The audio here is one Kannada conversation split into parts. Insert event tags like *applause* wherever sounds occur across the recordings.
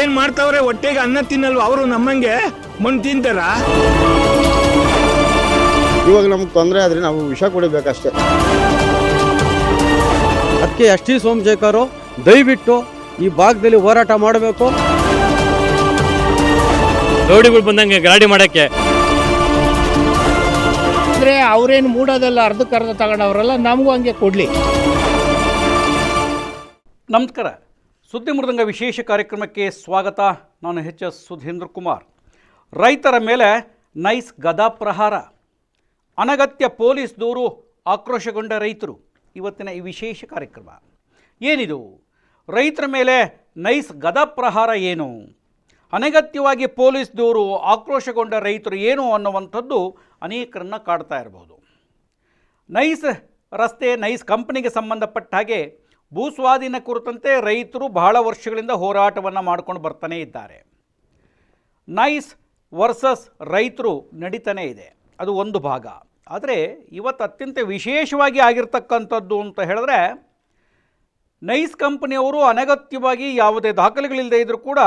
ಏನ್ ಮಾಡ್ತಾವ್ರೆ? ಹೊಟ್ಟೆಗೆ ಅನ್ನ ತಿನ್ನಲ್ವ? ಅವರು ನಮ್ಮಂಗೆ ಮಣ್ಣು ತಿಂತಾರ. ಇವಾಗ ನಮ್ಗೆ ತೊಂದರೆ ಆದ್ರೆ ನಾವು ವಿಷ ಕೊಡಬೇಕಷ್ಟೇ. ಅದಕ್ಕೆ ಎಸ್ ಟಿ ಸೋಮಶೇಖರು ದಯವಿಟ್ಟು ಈ ಭಾಗದಲ್ಲಿ ಹೋರಾಟ ಮಾಡಬೇಕು. ರೌಡಿಗಳು ಬಂದಂಗೆ ಗಾಡಿ ಮಾಡಕ್ಕೆ. ಅಂದ್ರೆ ಅವ್ರೇನು ಮೂಡೋದೆಲ್ಲ ಅರ್ಧಕ್ಕೆ ಅರ್ಧ ತಗೊಂಡವ್ರಲ್ಲ ನಮಗೂ ಹಂಗೆ ಕೊಡ್ಲಿ. ನಮಸ್ಕಾರ. ಸುದ್ದಿ ಮೃದಂಗ ವಿಶೇಷ ಕಾರ್ಯಕ್ರಮಕ್ಕೆ ಸ್ವಾಗತ. ನಾನು ಎಚ್ ಎಸ್ ಸುಧೀಂದ್ರ ಕುಮಾರ್. ರೈತರ ಮೇಲೆ ನೈಸ್ ಗದಾ ಪ್ರಹಾರ. ಅನಗತ್ಯ ಪೊಲೀಸ್ ದೂರು ಆಕ್ರೋಶಗೊಂಡ ರೈತರು. ಇವತ್ತಿನ ಈ ವಿಶೇಷ ಕಾರ್ಯಕ್ರಮ. ಏನಿದು? ರೈತರ ಮೇಲೆ ನೈಸ್ ಗದಾ ಪ್ರಹಾರ ಏನು? ಅನಗತ್ಯವಾಗಿ ಪೊಲೀಸ್ ದೂರು ಆಕ್ರೋಶಗೊಂಡ ರೈತರು ಏನು ಅನ್ನುವಂಥದ್ದು ಅನೇಕರನ್ನು ಕಾಡ್ತಾ ಇರಬಹುದು ನೈಸ್ ರಸ್ತೆ, ನೈಸ್ ಕಂಪನಿಗೆ ಸಂಬಂಧಪಟ್ಟ ಹಾಗೆ ಭೂಸ್ವಾಧೀನ ಕುರಿತಂತೆ ರೈತರು ಬಹಳ ವರ್ಷಗಳಿಂದ ಹೋರಾಟವನ್ನು ಮಾಡ್ಕೊಂಡು ಬರ್ತಾನೇ ಇದ್ದಾರೆ. ನೈಸ್ ವರ್ಸಸ್ ರೈತರು ನಡೀತಾನೇ ಇದೆ. ಅದು ಒಂದು ಭಾಗ. ಆದರೆ ಇವತ್ತು ಅತ್ಯಂತ ವಿಶೇಷವಾಗಿ ಆಗಿರ್ತಕ್ಕಂಥದ್ದು ಅಂತ ಹೇಳಿದ್ರೆ, ನೈಸ್ ಕಂಪನಿಯವರು ಅನಗತ್ಯವಾಗಿ ಯಾವುದೇ ದಾಖಲೆಗಳಿಲ್ಲದೆ ಇದ್ದರೂ ಕೂಡ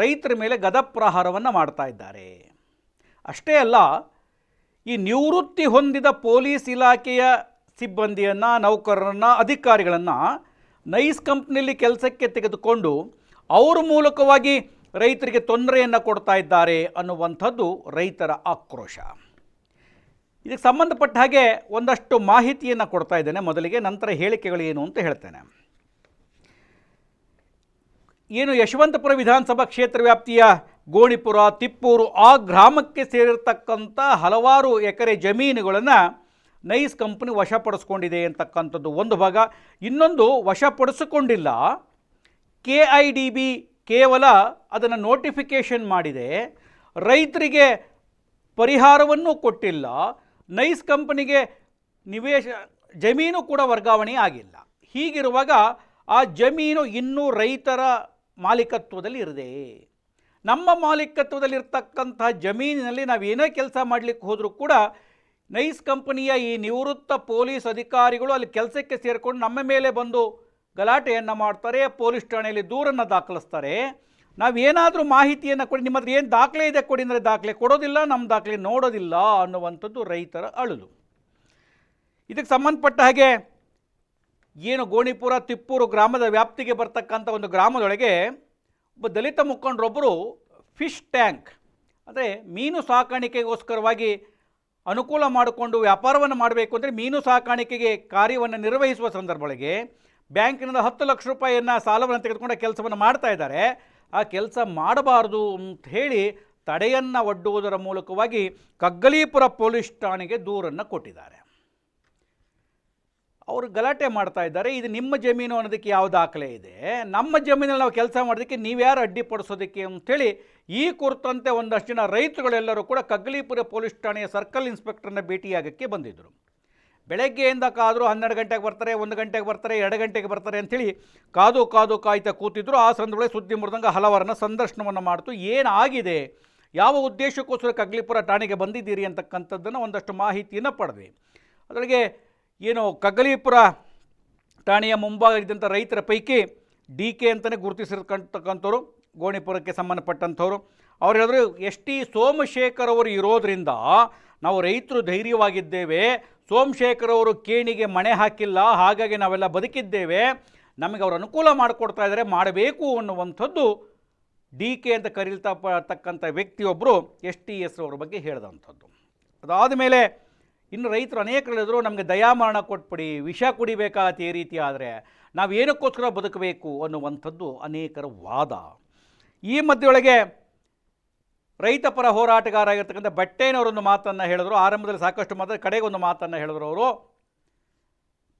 ರೈತರ ಮೇಲೆ ಗದಪ್ರಹಾರವನ್ನು ಮಾಡ್ತಾ ಇದ್ದಾರೆ. ಅಷ್ಟೇ ಅಲ್ಲ, ಈ ನಿವೃತ್ತಿ ಹೊಂದಿದ ಪೊಲೀಸ್ ಇಲಾಖೆಯ ಸಿಬ್ಬಂದಿಯನ್ನು, ನೌಕರರನ್ನು, ಅಧಿಕಾರಿಗಳನ್ನು ನೈಸ್ ಕಂಪ್ನಿಯಲ್ಲಿ ಕೆಲಸಕ್ಕೆ ತೆಗೆದುಕೊಂಡು ಅವರ ಮೂಲಕವಾಗಿ ರೈತರಿಗೆ ತೊಂದರೆಯನ್ನು ಕೊಡ್ತಾ ಇದ್ದಾರೆ ಅನ್ನುವಂಥದ್ದು ರೈತರ ಆಕ್ರೋಶ. ಇದಕ್ಕೆ ಸಂಬಂಧಪಟ್ಟ ಹಾಗೆ ಒಂದಷ್ಟು ಮಾಹಿತಿಯನ್ನು ಕೊಡ್ತಾ ಇದ್ದೇನೆ. ಮೊದಲಿಗೆ ನಂತರ ಹೇಳಿಕೆಗಳು ಏನು ಅಂತ ಹೇಳ್ತೇನೆ. ಏನು ಯಶವಂತಪುರ ವಿಧಾನಸಭಾ ಕ್ಷೇತ್ರ ವ್ಯಾಪ್ತಿಯ ಗೋಣಿಪುರ, ತಿಪ್ಪೂರು ಆ ಗ್ರಾಮಕ್ಕೆ ಸೇರಿರ್ತಕ್ಕಂಥ ಹಲವಾರು ಎಕರೆ ಜಮೀನುಗಳನ್ನು ನೈಸ್ ಕಂಪನಿ ವಶಪಡಿಸ್ಕೊಂಡಿದೆ ಅಂತಕ್ಕಂಥದ್ದು ಒಂದು ಭಾಗ. ಇನ್ನೊಂದು ವಶಪಡಿಸಿಕೊಂಡಿಲ್ಲ. ಕೆ ಐ ಡಿ ಬಿ ಕೇವಲ ಅದನ್ನು ನೋಟಿಫಿಕೇಷನ್ ಮಾಡಿದೆ. ರೈತರಿಗೆ ಪರಿಹಾರವನ್ನು ಕೊಟ್ಟಿಲ್ಲ. ನೈಸ್ ಕಂಪನಿಗೆ ನಿವೇಶ, ಜಮೀನು ಕೂಡ ವರ್ಗಾವಣೆ ಆಗಿಲ್ಲ. ಹೀಗಿರುವಾಗ ಆ ಜಮೀನು ಇನ್ನೂ ರೈತರ ಮಾಲೀಕತ್ವದಲ್ಲಿ ಇರದೆ. ನಮ್ಮ ಮಾಲೀಕತ್ವದಲ್ಲಿರ್ತಕ್ಕಂಥ ಜಮೀನಿನಲ್ಲಿ ನಾವು ಏನೇ ಕೆಲಸ ಮಾಡಲಿಕ್ಕೆ ಹೋದರೂ ಕೂಡ ನೈಸ್ ಕಂಪನಿಯ ಈ ನಿವೃತ್ತ ಪೊಲೀಸ್ ಅಧಿಕಾರಿಗಳು ಅಲ್ಲಿ ಕೆಲಸಕ್ಕೆ ಸೇರಿಕೊಂಡು ನಮ್ಮ ಮೇಲೆ ಬಂದು ಗಲಾಟೆಯನ್ನು ಮಾಡ್ತಾರೆ, ಪೊಲೀಸ್ ಠಾಣೆಯಲ್ಲಿ ದೂರನ್ನು ದಾಖಲಿಸ್ತಾರೆ. ನಾವೇನಾದರೂ ಮಾಹಿತಿಯನ್ನು ಕೊಡಿ, ನಿಮ್ಮ ಏನು ದಾಖಲೆ ಇದೆ ಕೊಡಿ ಅಂದರೆ ದಾಖಲೆ ಕೊಡೋದಿಲ್ಲ ನಮ್ಮ ದಾಖಲೆ ನೋಡೋದಿಲ್ಲ ಅನ್ನುವಂಥದ್ದು ರೈತರ ಅಳಲು. ಇದಕ್ಕೆ ಸಂಬಂಧಪಟ್ಟ ಹಾಗೆ ಏನು ಗೋಣಿಪುರ, ತಿಪ್ಪೂರು ಗ್ರಾಮದ ವ್ಯಾಪ್ತಿಗೆ ಬರ್ತಕ್ಕಂಥ ಒಂದು ಗ್ರಾಮದೊಳಗೆ ಒಬ್ಬ ದಲಿತ ಮುಖಂಡರೊಬ್ಬರು ಫಿಶ್ ಟ್ಯಾಂಕ್, ಅಂದರೆ ಮೀನು ಸಾಕಾಣಿಕೆಗೋಸ್ಕರವಾಗಿ ಅನುಕೂಲ ಮಾಡಿಕೊಂಡು ವ್ಯಾಪಾರವನ್ನು ಮಾಡಬೇಕು ಅಂದರೆ ಮೀನು ಸಾಕಾಣಿಕೆಗೆ ಕಾರ್ಯವನ್ನು ನಿರ್ವಹಿಸುವ ಸಂದರ್ಭಗಳಿಗೆ ಬ್ಯಾಂಕಿನಿಂದ ಹತ್ತು ಲಕ್ಷ ರೂಪಾಯಿಯನ್ನು ಸಾಲವನ್ನು ತೆಗೆದುಕೊಂಡು ಕೆಲಸವನ್ನು ಮಾಡ್ತಾ ಇದ್ದಾರೆ. ಆ ಕೆಲಸ ಮಾಡಬಾರ್ದು ಅಂತ ಹೇಳಿ ತಡೆಯನ್ನು ಒಡ್ಡುವುದರ ಮೂಲಕವಾಗಿ ಕಗ್ಗಲೀಪುರ ಪೊಲೀಸ್ ಠಾಣೆಗೆ ದೂರನ್ನು ಕೊಟ್ಟಿದ್ದಾರೆ. ಅವರು ಗಲಾಟೆ ಮಾಡ್ತಾ ಇದ್ದಾರೆ. ಇದು ನಿಮ್ಮ ಜಮೀನು ಅನ್ನೋದಕ್ಕೆ ಯಾವ ದಾಖಲೆ ಇದೆ? ನಮ್ಮ ಜಮೀನಲ್ಲಿ ನಾವು ಕೆಲಸ ಮಾಡೋದಕ್ಕೆ ನೀವ್ಯಾರು ಅಡ್ಡಿಪಡಿಸೋದಕ್ಕೆ ಅಂತೇಳಿ ಈ ಕುರಿತಂತೆ ಒಂದಷ್ಟು ಜನ ರೈತರುಗಳೆಲ್ಲರೂ ಕೂಡ ಕಗ್ಗಲೀಪುರ ಪೊಲೀಸ್ ಠಾಣೆಯ ಸರ್ಕಲ್ ಇನ್ಸ್ಪೆಕ್ಟರ್ನ ಭೇಟಿಯಾಗಕ್ಕೆ ಬಂದಿದ್ದರು. ಬೆಳಗ್ಗೆಯಿಂದ ಕಾದರೂ ಹನ್ನೆರಡು ಗಂಟೆಗೆ ಬರ್ತಾರೆ, ಒಂದು ಗಂಟೆಗೆ ಬರ್ತಾರೆ, ಎರಡು ಗಂಟೆಗೆ ಬರ್ತಾರೆ ಅಂಥೇಳಿ ಕಾದು ಕಾದು ಕಾಯ್ತಾ ಕೂತಿದ್ರು. ಆ ಸಂದರ್ಭದಲ್ಲಿ ಸುದ್ದಿ ಮುರಿದಂಗೆ ಹಲವರನ್ನು ಸಂದರ್ಶನವನ್ನು ಮಾಡ್ತು. ಏನಾಗಿದೆ ಯಾವ ಉದ್ದೇಶಕ್ಕೋಸ್ಕರ ಕಗ್ಲಿಪುರ ಠಾಣೆಗೆ ಬಂದಿದ್ದೀರಿ ಅಂತಕ್ಕಂಥದ್ದನ್ನು ಒಂದಷ್ಟು ಮಾಹಿತಿಯನ್ನು ಪಡೆದ್ವಿ. ಅದರೊಳಗೆ ಏನು ಕಗ್ಗಲೀಪುರ ಠಾಣೆಯ ಮುಂಭಾಗ ಇದ್ದಂಥ ರೈತರ ಪೈಕಿ ಡಿ ಕೆ ಅಂತಲೇ ಗುರುತಿಸಿರ್ತಕ್ಕಂಥವ್ರು, ಗೋಣಿಪುರಕ್ಕೆ ಸಂಬಂಧಪಟ್ಟಂಥವ್ರು. ಅವ್ರು ಹೇಳಿದ್ರು ಎಸ್ ಟಿ ಸೋಮಶೇಖರ್ ಅವರು ಇರೋದರಿಂದ ನಾವು ರೈತರು ಧೈರ್ಯವಾಗಿದ್ದೇವೆ, ಸೋಮಶೇಖರ್ ಅವರು ಕೇಣಿಗೆ ಮಣೆ ಹಾಕಿಲ್ಲ, ಹಾಗಾಗಿ ನಾವೆಲ್ಲ ಬದುಕಿದ್ದೇವೆ, ನಮಗೆ ಅವರು ಅನುಕೂಲ ಮಾಡಿಕೊಡ್ತಾ ಇದ್ದಾರೆ, ಮಾಡಬೇಕು ಅನ್ನುವಂಥದ್ದು ಡಿ ಕೆ ಅಂತ ಕರೀಲ್ತಾ ತಕ್ಕಂಥ ವ್ಯಕ್ತಿಯೊಬ್ಬರು ಎಸ್ ಟಿ ಎಸ್ ಅವ್ರ ಬಗ್ಗೆ ಹೇಳಿದಂಥದ್ದು. ಅದಾದ ಮೇಲೆ ಇನ್ನು ರೈತರು ಅನೇಕರು ಹೇಳಿದ್ರು, ನಮಗೆ ದಯಾಮರಣ ಕೊಟ್ಬಿಡಿ, ವಿಷ ಕುಡಿಬೇಕಾಗತ್ತೆ ಈ ರೀತಿ ಆದರೆ ನಾವು ಏನಕ್ಕೋಸ್ಕರ ಬದುಕಬೇಕು ಅನ್ನುವಂಥದ್ದು ಅನೇಕರ ವಾದ. ಈ ಮಧ್ಯೊಳಗೆ ರೈತ ಪರ ಹೋರಾಟಗಾರ ಆಗಿರ್ತಕ್ಕಂಥ ಬಟ್ಟೇನವರೊಂದು ಮಾತನ್ನು ಹೇಳಿದ್ರು. ಆರಂಭದಲ್ಲಿ ಸಾಕಷ್ಟು ಮಾತ್ರ ಕಡೆಗೆ ಒಂದು ಮಾತನ್ನು ಹೇಳಿದ್ರು ಅವರು.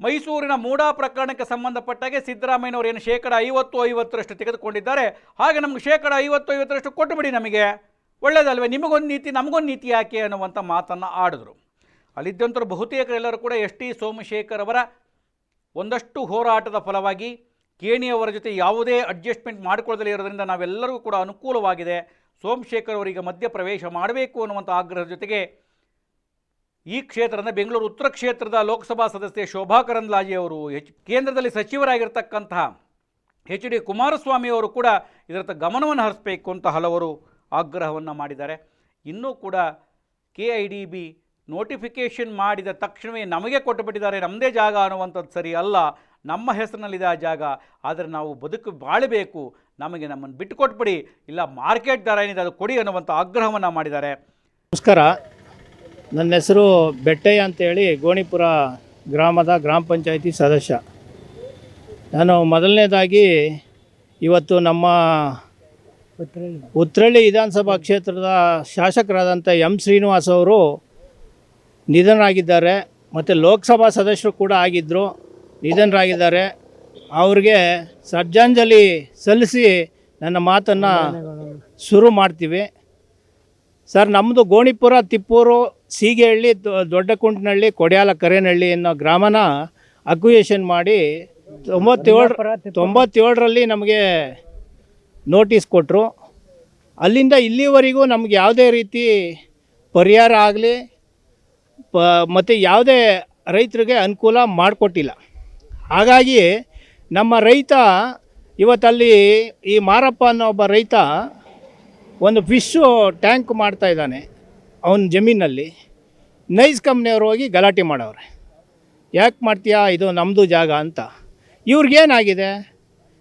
ಮೈಸೂರಿನ ಮೂಡಾ ಪ್ರಕರಣಕ್ಕೆ ಸಂಬಂಧಪಟ್ಟಾಗೆ ಸಿದ್ದರಾಮಯ್ಯನವರು ಏನು ಶೇಕಡ ಐವತ್ತು, ಐವತ್ತರಷ್ಟು ತೆಗೆದುಕೊಂಡಿದ್ದಾರೆ. ಹಾಗೆ ನಮ್ಗೆ ಶೇಕಡ ಐವತ್ತು, ಐವತ್ತರಷ್ಟು ಕೊಟ್ಟುಬಿಡಿ ನಮಗೆ. ಒಳ್ಳೆಯದಲ್ವೇ ನಿಮಗೊಂದು ನೀತಿ, ನಮಗೊಂದು ನೀತಿ ಯಾಕೆ ಅನ್ನುವಂಥ ಮಾತನ್ನು ಆಡಿದ್ರು. ಅಲ್ಲಿದ್ದಂಥವ್ರು ಬಹುತೇಕರೆಲ್ಲರೂ ಕೂಡ ಎಸ್ ಟಿ ಸೋಮಶೇಖರ್ ಅವರ ಒಂದಷ್ಟು ಹೋರಾಟದ ಫಲವಾಗಿ ಕೇಣಿಯವರ ಜೊತೆ ಯಾವುದೇ ಅಡ್ಜಸ್ಟ್ಮೆಂಟ್ ಮಾಡಿಕೊಳ್ಳದಲ್ಲಿ ಇರೋದರಿಂದ ನಾವೆಲ್ಲರಿಗೂ ಕೂಡ ಅನುಕೂಲವಾಗಿದೆ. ಸೋಮಶೇಖರ್ ಅವರಿಗೆ ಮಧ್ಯ ಪ್ರವೇಶ ಮಾಡಬೇಕು ಅನ್ನುವಂಥ ಆಗ್ರಹದ ಜೊತೆಗೆ ಈ ಕ್ಷೇತ್ರದ ಬೆಂಗಳೂರು ಉತ್ತರ ಕ್ಷೇತ್ರದ ಲೋಕಸಭಾ ಸದಸ್ಯೆ ಶೋಭಾ ಕರಂದ್ಲಾಜೆ ಅವರು ಹೆಚ್ ಕೇಂದ್ರದಲ್ಲಿ ಸಚಿವರಾಗಿರ್ತಕ್ಕಂತಹ ಎಚ್ ಡಿ ಕುಮಾರಸ್ವಾಮಿ ಅವರು ಕೂಡ ಇದರತ್ತ ಗಮನವನ್ನು ಹರಿಸಬೇಕು ಅಂತ ಹಲವರು ಆಗ್ರಹವನ್ನು ಮಾಡಿದ್ದಾರೆ. ಇನ್ನೂ ಕೂಡ K I D B notification ಮಾಡಿದ ತಕ್ಷಣವೇ ನಮಗೆ ಕೊಟ್ಟುಬಿಟ್ಟಿದ್ದಾರೆ. ನಮ್ಮದೇ ಜಾಗ ಅನ್ನುವಂಥದ್ದು ಸರಿ ಅಲ್ಲ. ನಮ್ಮ ಹೆಸರಿನಲ್ಲಿದೆ ಆ ಜಾಗ. ಆದರೆ ನಾವು ಬದುಕು ಬಾಳಬೇಕು. ನಮಗೆ ನಮ್ಮನ್ನು ಬಿಟ್ಟು ಕೊಟ್ಬಿಡಿ ಇಲ್ಲ ಮಾರ್ಕೆಟ್ ದರ ಏನಿದೆ ಅದು ಕೊಡಿ ಅನ್ನುವಂಥ ಆಗ್ರಹವನ್ನು ಮಾಡಿದ್ದಾರೆ. ನಮಸ್ಕಾರ. ನನ್ನ ಹೆಸರು ಬೆಟ್ಟಯ್ಯ ಅಂತೇಳಿ ಗೋಣಿಪುರ ಗ್ರಾಮದ ಗ್ರಾಮ ಪಂಚಾಯಿತಿ ಸದಸ್ಯ. ನಾನು ಮೊದಲನೇದಾಗಿ ಇವತ್ತು ನಮ್ಮ ಉತ್ರಳ್ಳಿ ವಿಧಾನಸಭಾ ಕ್ಷೇತ್ರದ ಶಾಸಕರಾದಂಥ ಎಂ ಶ್ರೀನಿವಾಸ್ ಅವರು ನಿಧನರಾಗಿದ್ದಾರೆ. ಮತ್ತು ಲೋಕಸಭಾ ಸದಸ್ಯರು ಕೂಡ ಆಗಿದ್ದರು ನಿಧನರಾಗಿದ್ದಾರೆ. ಅವ್ರಿಗೆ ಶ್ರದ್ಧಾಂಜಲಿ ಸಲ್ಲಿಸಿ ನನ್ನ ಮಾತನ್ನು ಶುರು ಮಾಡ್ತೀವಿ. ಸರ್ ನಮ್ಮದು ಗೋಣಿಪುರ ತಿಪ್ಪೂರು ಸೀಗೆಹಳ್ಳಿ ದೊ- ದೊಡ್ಡಕುಂಟನಹಳ್ಳಿ ಕೊಡ್ಯಾಲ ಕರೇನಹಳ್ಳಿ ಅನ್ನೋ ಗ್ರಾಮನ ಅಕ್ವಿಯೇಷನ್ ಮಾಡಿ ತೊಂಬತ್ತೇಳು ತೊಂಬತ್ತೇಳರಲ್ಲಿ ನಮಗೆ ನೋಟಿಸ್ ಕೊಟ್ಟರು ಅಲ್ಲಿಂದ ಇಲ್ಲಿವರೆಗೂ ನಮ್ಗೆ ಯಾವುದೇ ರೀತಿ ಪರಿಹಾರ ಆಗಲಿ ಪ, ಮತ್ತು ಯಾವುದೇ ರೈತರಿಗೆ ಅನುಕೂಲ ಮಾಡಿಕೊಟ್ಟಿಲ್ಲ. ಹಾಗಾಗಿ ನಮ್ಮ ರೈತ ಇವತ್ತಲ್ಲಿ ಈ ಮಾರಪ್ಪ ಅನ್ನೋ ಒಬ್ಬ ರೈತ ಒಂದು ಫಿಶ್ಶು ಟ್ಯಾಂಕ್ ಮಾಡ್ತಾ ಇದ್ದಾನೆ ಅವನ ಜಮೀನಲ್ಲಿ. ನೈಸ್ ಕಂಪ್ನಿಯವ್ರು ಹೋಗಿ ಗಲಾಟೆ ಮಾಡವ್ರೆ. ಯಾಕೆ ಮಾಡ್ತೀಯಾ? ಇದು ನಮ್ಮದು ಜಾಗ ಅಂತ. ಇವ್ರಿಗೇನಾಗಿದೆ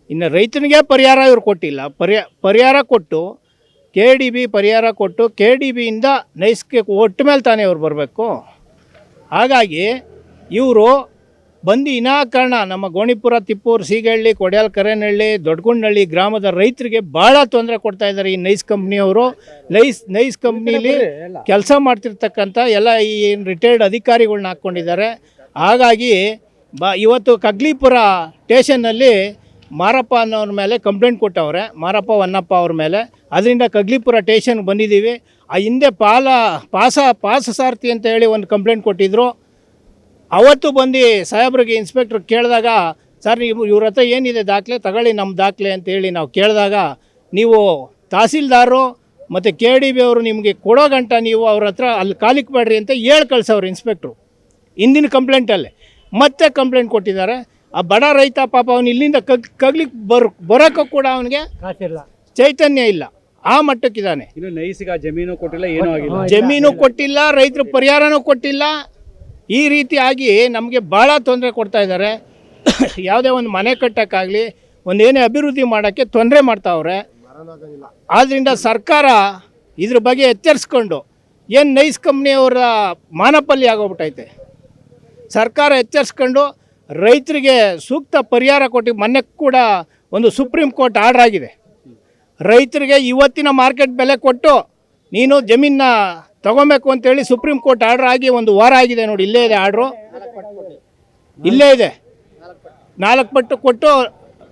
ಇನ್ನು ರೈತನಿಗೆ ಪರಿಹಾರ ಇವ್ರು ಕೊಟ್ಟಿಲ್ಲ. ಪರಿಹಾರ ಪರಿಹಾರ ಕೊಟ್ಟು ಕೆ ಡಿ ಬಿ ಪರಿಹಾರ ಕೊಟ್ಟು ಕೆ ಡಿ ಬಿಯಿಂದ ನೈಸ್ಗೆ ಒಟ್ಟು ಮೇಲೆ ತಾನೇ ಇವ್ರು ಬರಬೇಕು? ಹಾಗಾಗಿ ಇವರು ಬಂದು ವಿನಾಕಾರಣ ನಮ್ಮ ಗೋಣಿಪುರ ತಿಪ್ಪೂರು ಸೀಗಹಳ್ಳಿ ಕೊಡ್ಯಾಲ್ ಕರೇನಹಳ್ಳಿ ದೊಡ್ಡಗುಂಡಹಳ್ಳಿ ಗ್ರಾಮದ ರೈತರಿಗೆ ಭಾಳ ತೊಂದರೆ ಕೊಡ್ತಾ ಇದ್ದಾರೆ ಈ ನೈಸ್ ಕಂಪ್ನಿಯವರು. ನೈಸ್ ನೈಸ್ ಕಂಪ್ನಿಲಿ ಕೆಲಸ ಮಾಡ್ತಿರ್ತಕ್ಕಂಥ ಎಲ್ಲ ಈ ರಿಟೈರ್ಡ್ ಅಧಿಕಾರಿಗಳನ್ನ ಹಾಕ್ಕೊಂಡಿದ್ದಾರೆ. ಹಾಗಾಗಿ ಬ ಇವತ್ತು ಕಗ್ಲಿಪುರ ಸ್ಟೇಷನ್ನಲ್ಲಿ ಮಾರಪ್ಪ ಅನ್ನೋರ ಮೇಲೆ ಕಂಪ್ಲೇಂಟ್ ಕೊಟ್ಟವ್ರೆ ಮಾರಪ್ಪ ವನ್ನಪ್ಪ ಅವ್ರ ಮೇಲೆ. ಅದರಿಂದ ಕಗ್ಲಿಪುರ ಸ್ಟೇಷನ್ಗೆ ಬಂದಿದ್ದೀವಿ. ಆ ಹಿಂದೆ ಪಾಲ ಪಾಸ ಪಾಸ ಸಾರಥಿ ಅಂತ ಹೇಳಿ ಒಂದು ಕಂಪ್ಲೇಂಟ್ ಕೊಟ್ಟಿದ್ದರು ಅವತ್ತು ಬಂದು ಸಾಹೇಬ್ರಿಗೆ ಇನ್ಸ್ಪೆಕ್ಟ್ರ್ ಕೇಳಿದಾಗ ಸರ್ ನೀವು ಇವ್ರ ಹತ್ರ ಏನಿದೆ ದಾಖಲೆ? ತಗೊಳ್ಳಿ ನಮ್ಮ ದಾಖಲೆ ಅಂತ ಹೇಳಿ ನಾವು ಕೇಳಿದಾಗ ನೀವು ತಹಸೀಲ್ದಾರು ಮತ್ತು ಕೆ ಡಿ ಬಿ ಅವರು ನಿಮಗೆ ಕೊಡೋ ಗಂಟ ನೀವು ಅವ್ರ ಹತ್ರ ಅಲ್ಲಿ ಕಾಲಿಕ್ ಬೇಡ್ರಿ ಅಂತ ಹೇಳಿ ಕಳ್ಸವ್ರು ಇನ್ಸ್ಪೆಕ್ಟ್ರು ಹಿಂದಿನ ಕಂಪ್ಲೇಂಟಲ್ಲೇ ಮತ್ತೆ ಕಂಪ್ಲೇಂಟ್ ಕೊಟ್ಟಿದ್ದಾರೆ. ಆ ಬಡ ರೈತ ಪಾಪ ಅವನು ಇಲ್ಲಿಂದ ಕಗ್ ಕಗ್ಲಿಕ್ಕೆ ಬರ್ ಬರೋಕ್ಕೂ ಕೂಡ ಅವನಿಗೆ ಚೈತನ್ಯ ಇಲ್ಲ. ಆ ಮಟ್ಟಕ್ಕಿದ್ದಾನೆ. ಇನ್ನು ನೈಸಿಗ ಜಮೀನು ಕೊಟ್ಟಿಲ್ಲ ಏನೂ ಆಗಿಲ್ಲ. ಜಮೀನು ಕೊಟ್ಟಿಲ್ಲ ರೈತರು ಪರಿಹಾರನೂ ಕೊಟ್ಟಿಲ್ಲ. ಈ ರೀತಿಯಾಗಿ ನಮಗೆ ಭಾಳ ತೊಂದರೆ ಕೊಡ್ತಾ ಇದ್ದಾರೆ. *coughs* ಯಾವುದೇ ಒಂದು ಮನೆ ಕಟ್ಟೋಕ್ಕಾಗಲಿ ಒಂದೇನೇ ಅಭಿವೃದ್ಧಿ ಮಾಡೋಕ್ಕೆ ತೊಂದರೆ ಮಾಡ್ತಾವ್ರೆ ಆದ್ದರಿಂದ ಸರ್ಕಾರ ಇದ್ರ ಬಗ್ಗೆ ಎಚ್ಚರಿಸ್ಕೊಂಡು ಏನು ನೈಸ್ ಕಂಪ್ನಿಯವರ ಮಾನಪಲ್ಲಿ ಆಗೋಗ್ಬಿಟ್ಟೈತೆ ಸರ್ಕಾರ ಎಚ್ಚರಿಸ್ಕೊಂಡು ರೈತರಿಗೆ ಸೂಕ್ತ ಪರಿಹಾರ ಕೊಟ್ಟು ಮೊನ್ನೆ ಕೂಡ ಒಂದು ಸುಪ್ರೀಂ ಕೋರ್ಟ್ ಆರ್ಡರ್ ಆಗಿದೆ. ರೈತರಿಗೆ ಇವತ್ತಿನ ಮಾರ್ಕೆಟ್ ಬೆಲೆ ಕೊಟ್ಟು ನೀನು ಜಮೀನ ತಗೊಬೇಕು ಅಂತೇಳಿ ಸುಪ್ರೀಂ ಕೋರ್ಟ್ ಆರ್ಡರ್ ಆಗಿ ಒಂದು ವಾರ ಆಗಿದೆ ನೋಡಿ, ಇಲ್ಲೇ ಇದೆ ಆರ್ಡ್ರು. ಇಲ್ಲೇ ಇದೆ. ನಾಲ್ಕು ಪಟ್ಟು ಕೊಟ್ಟು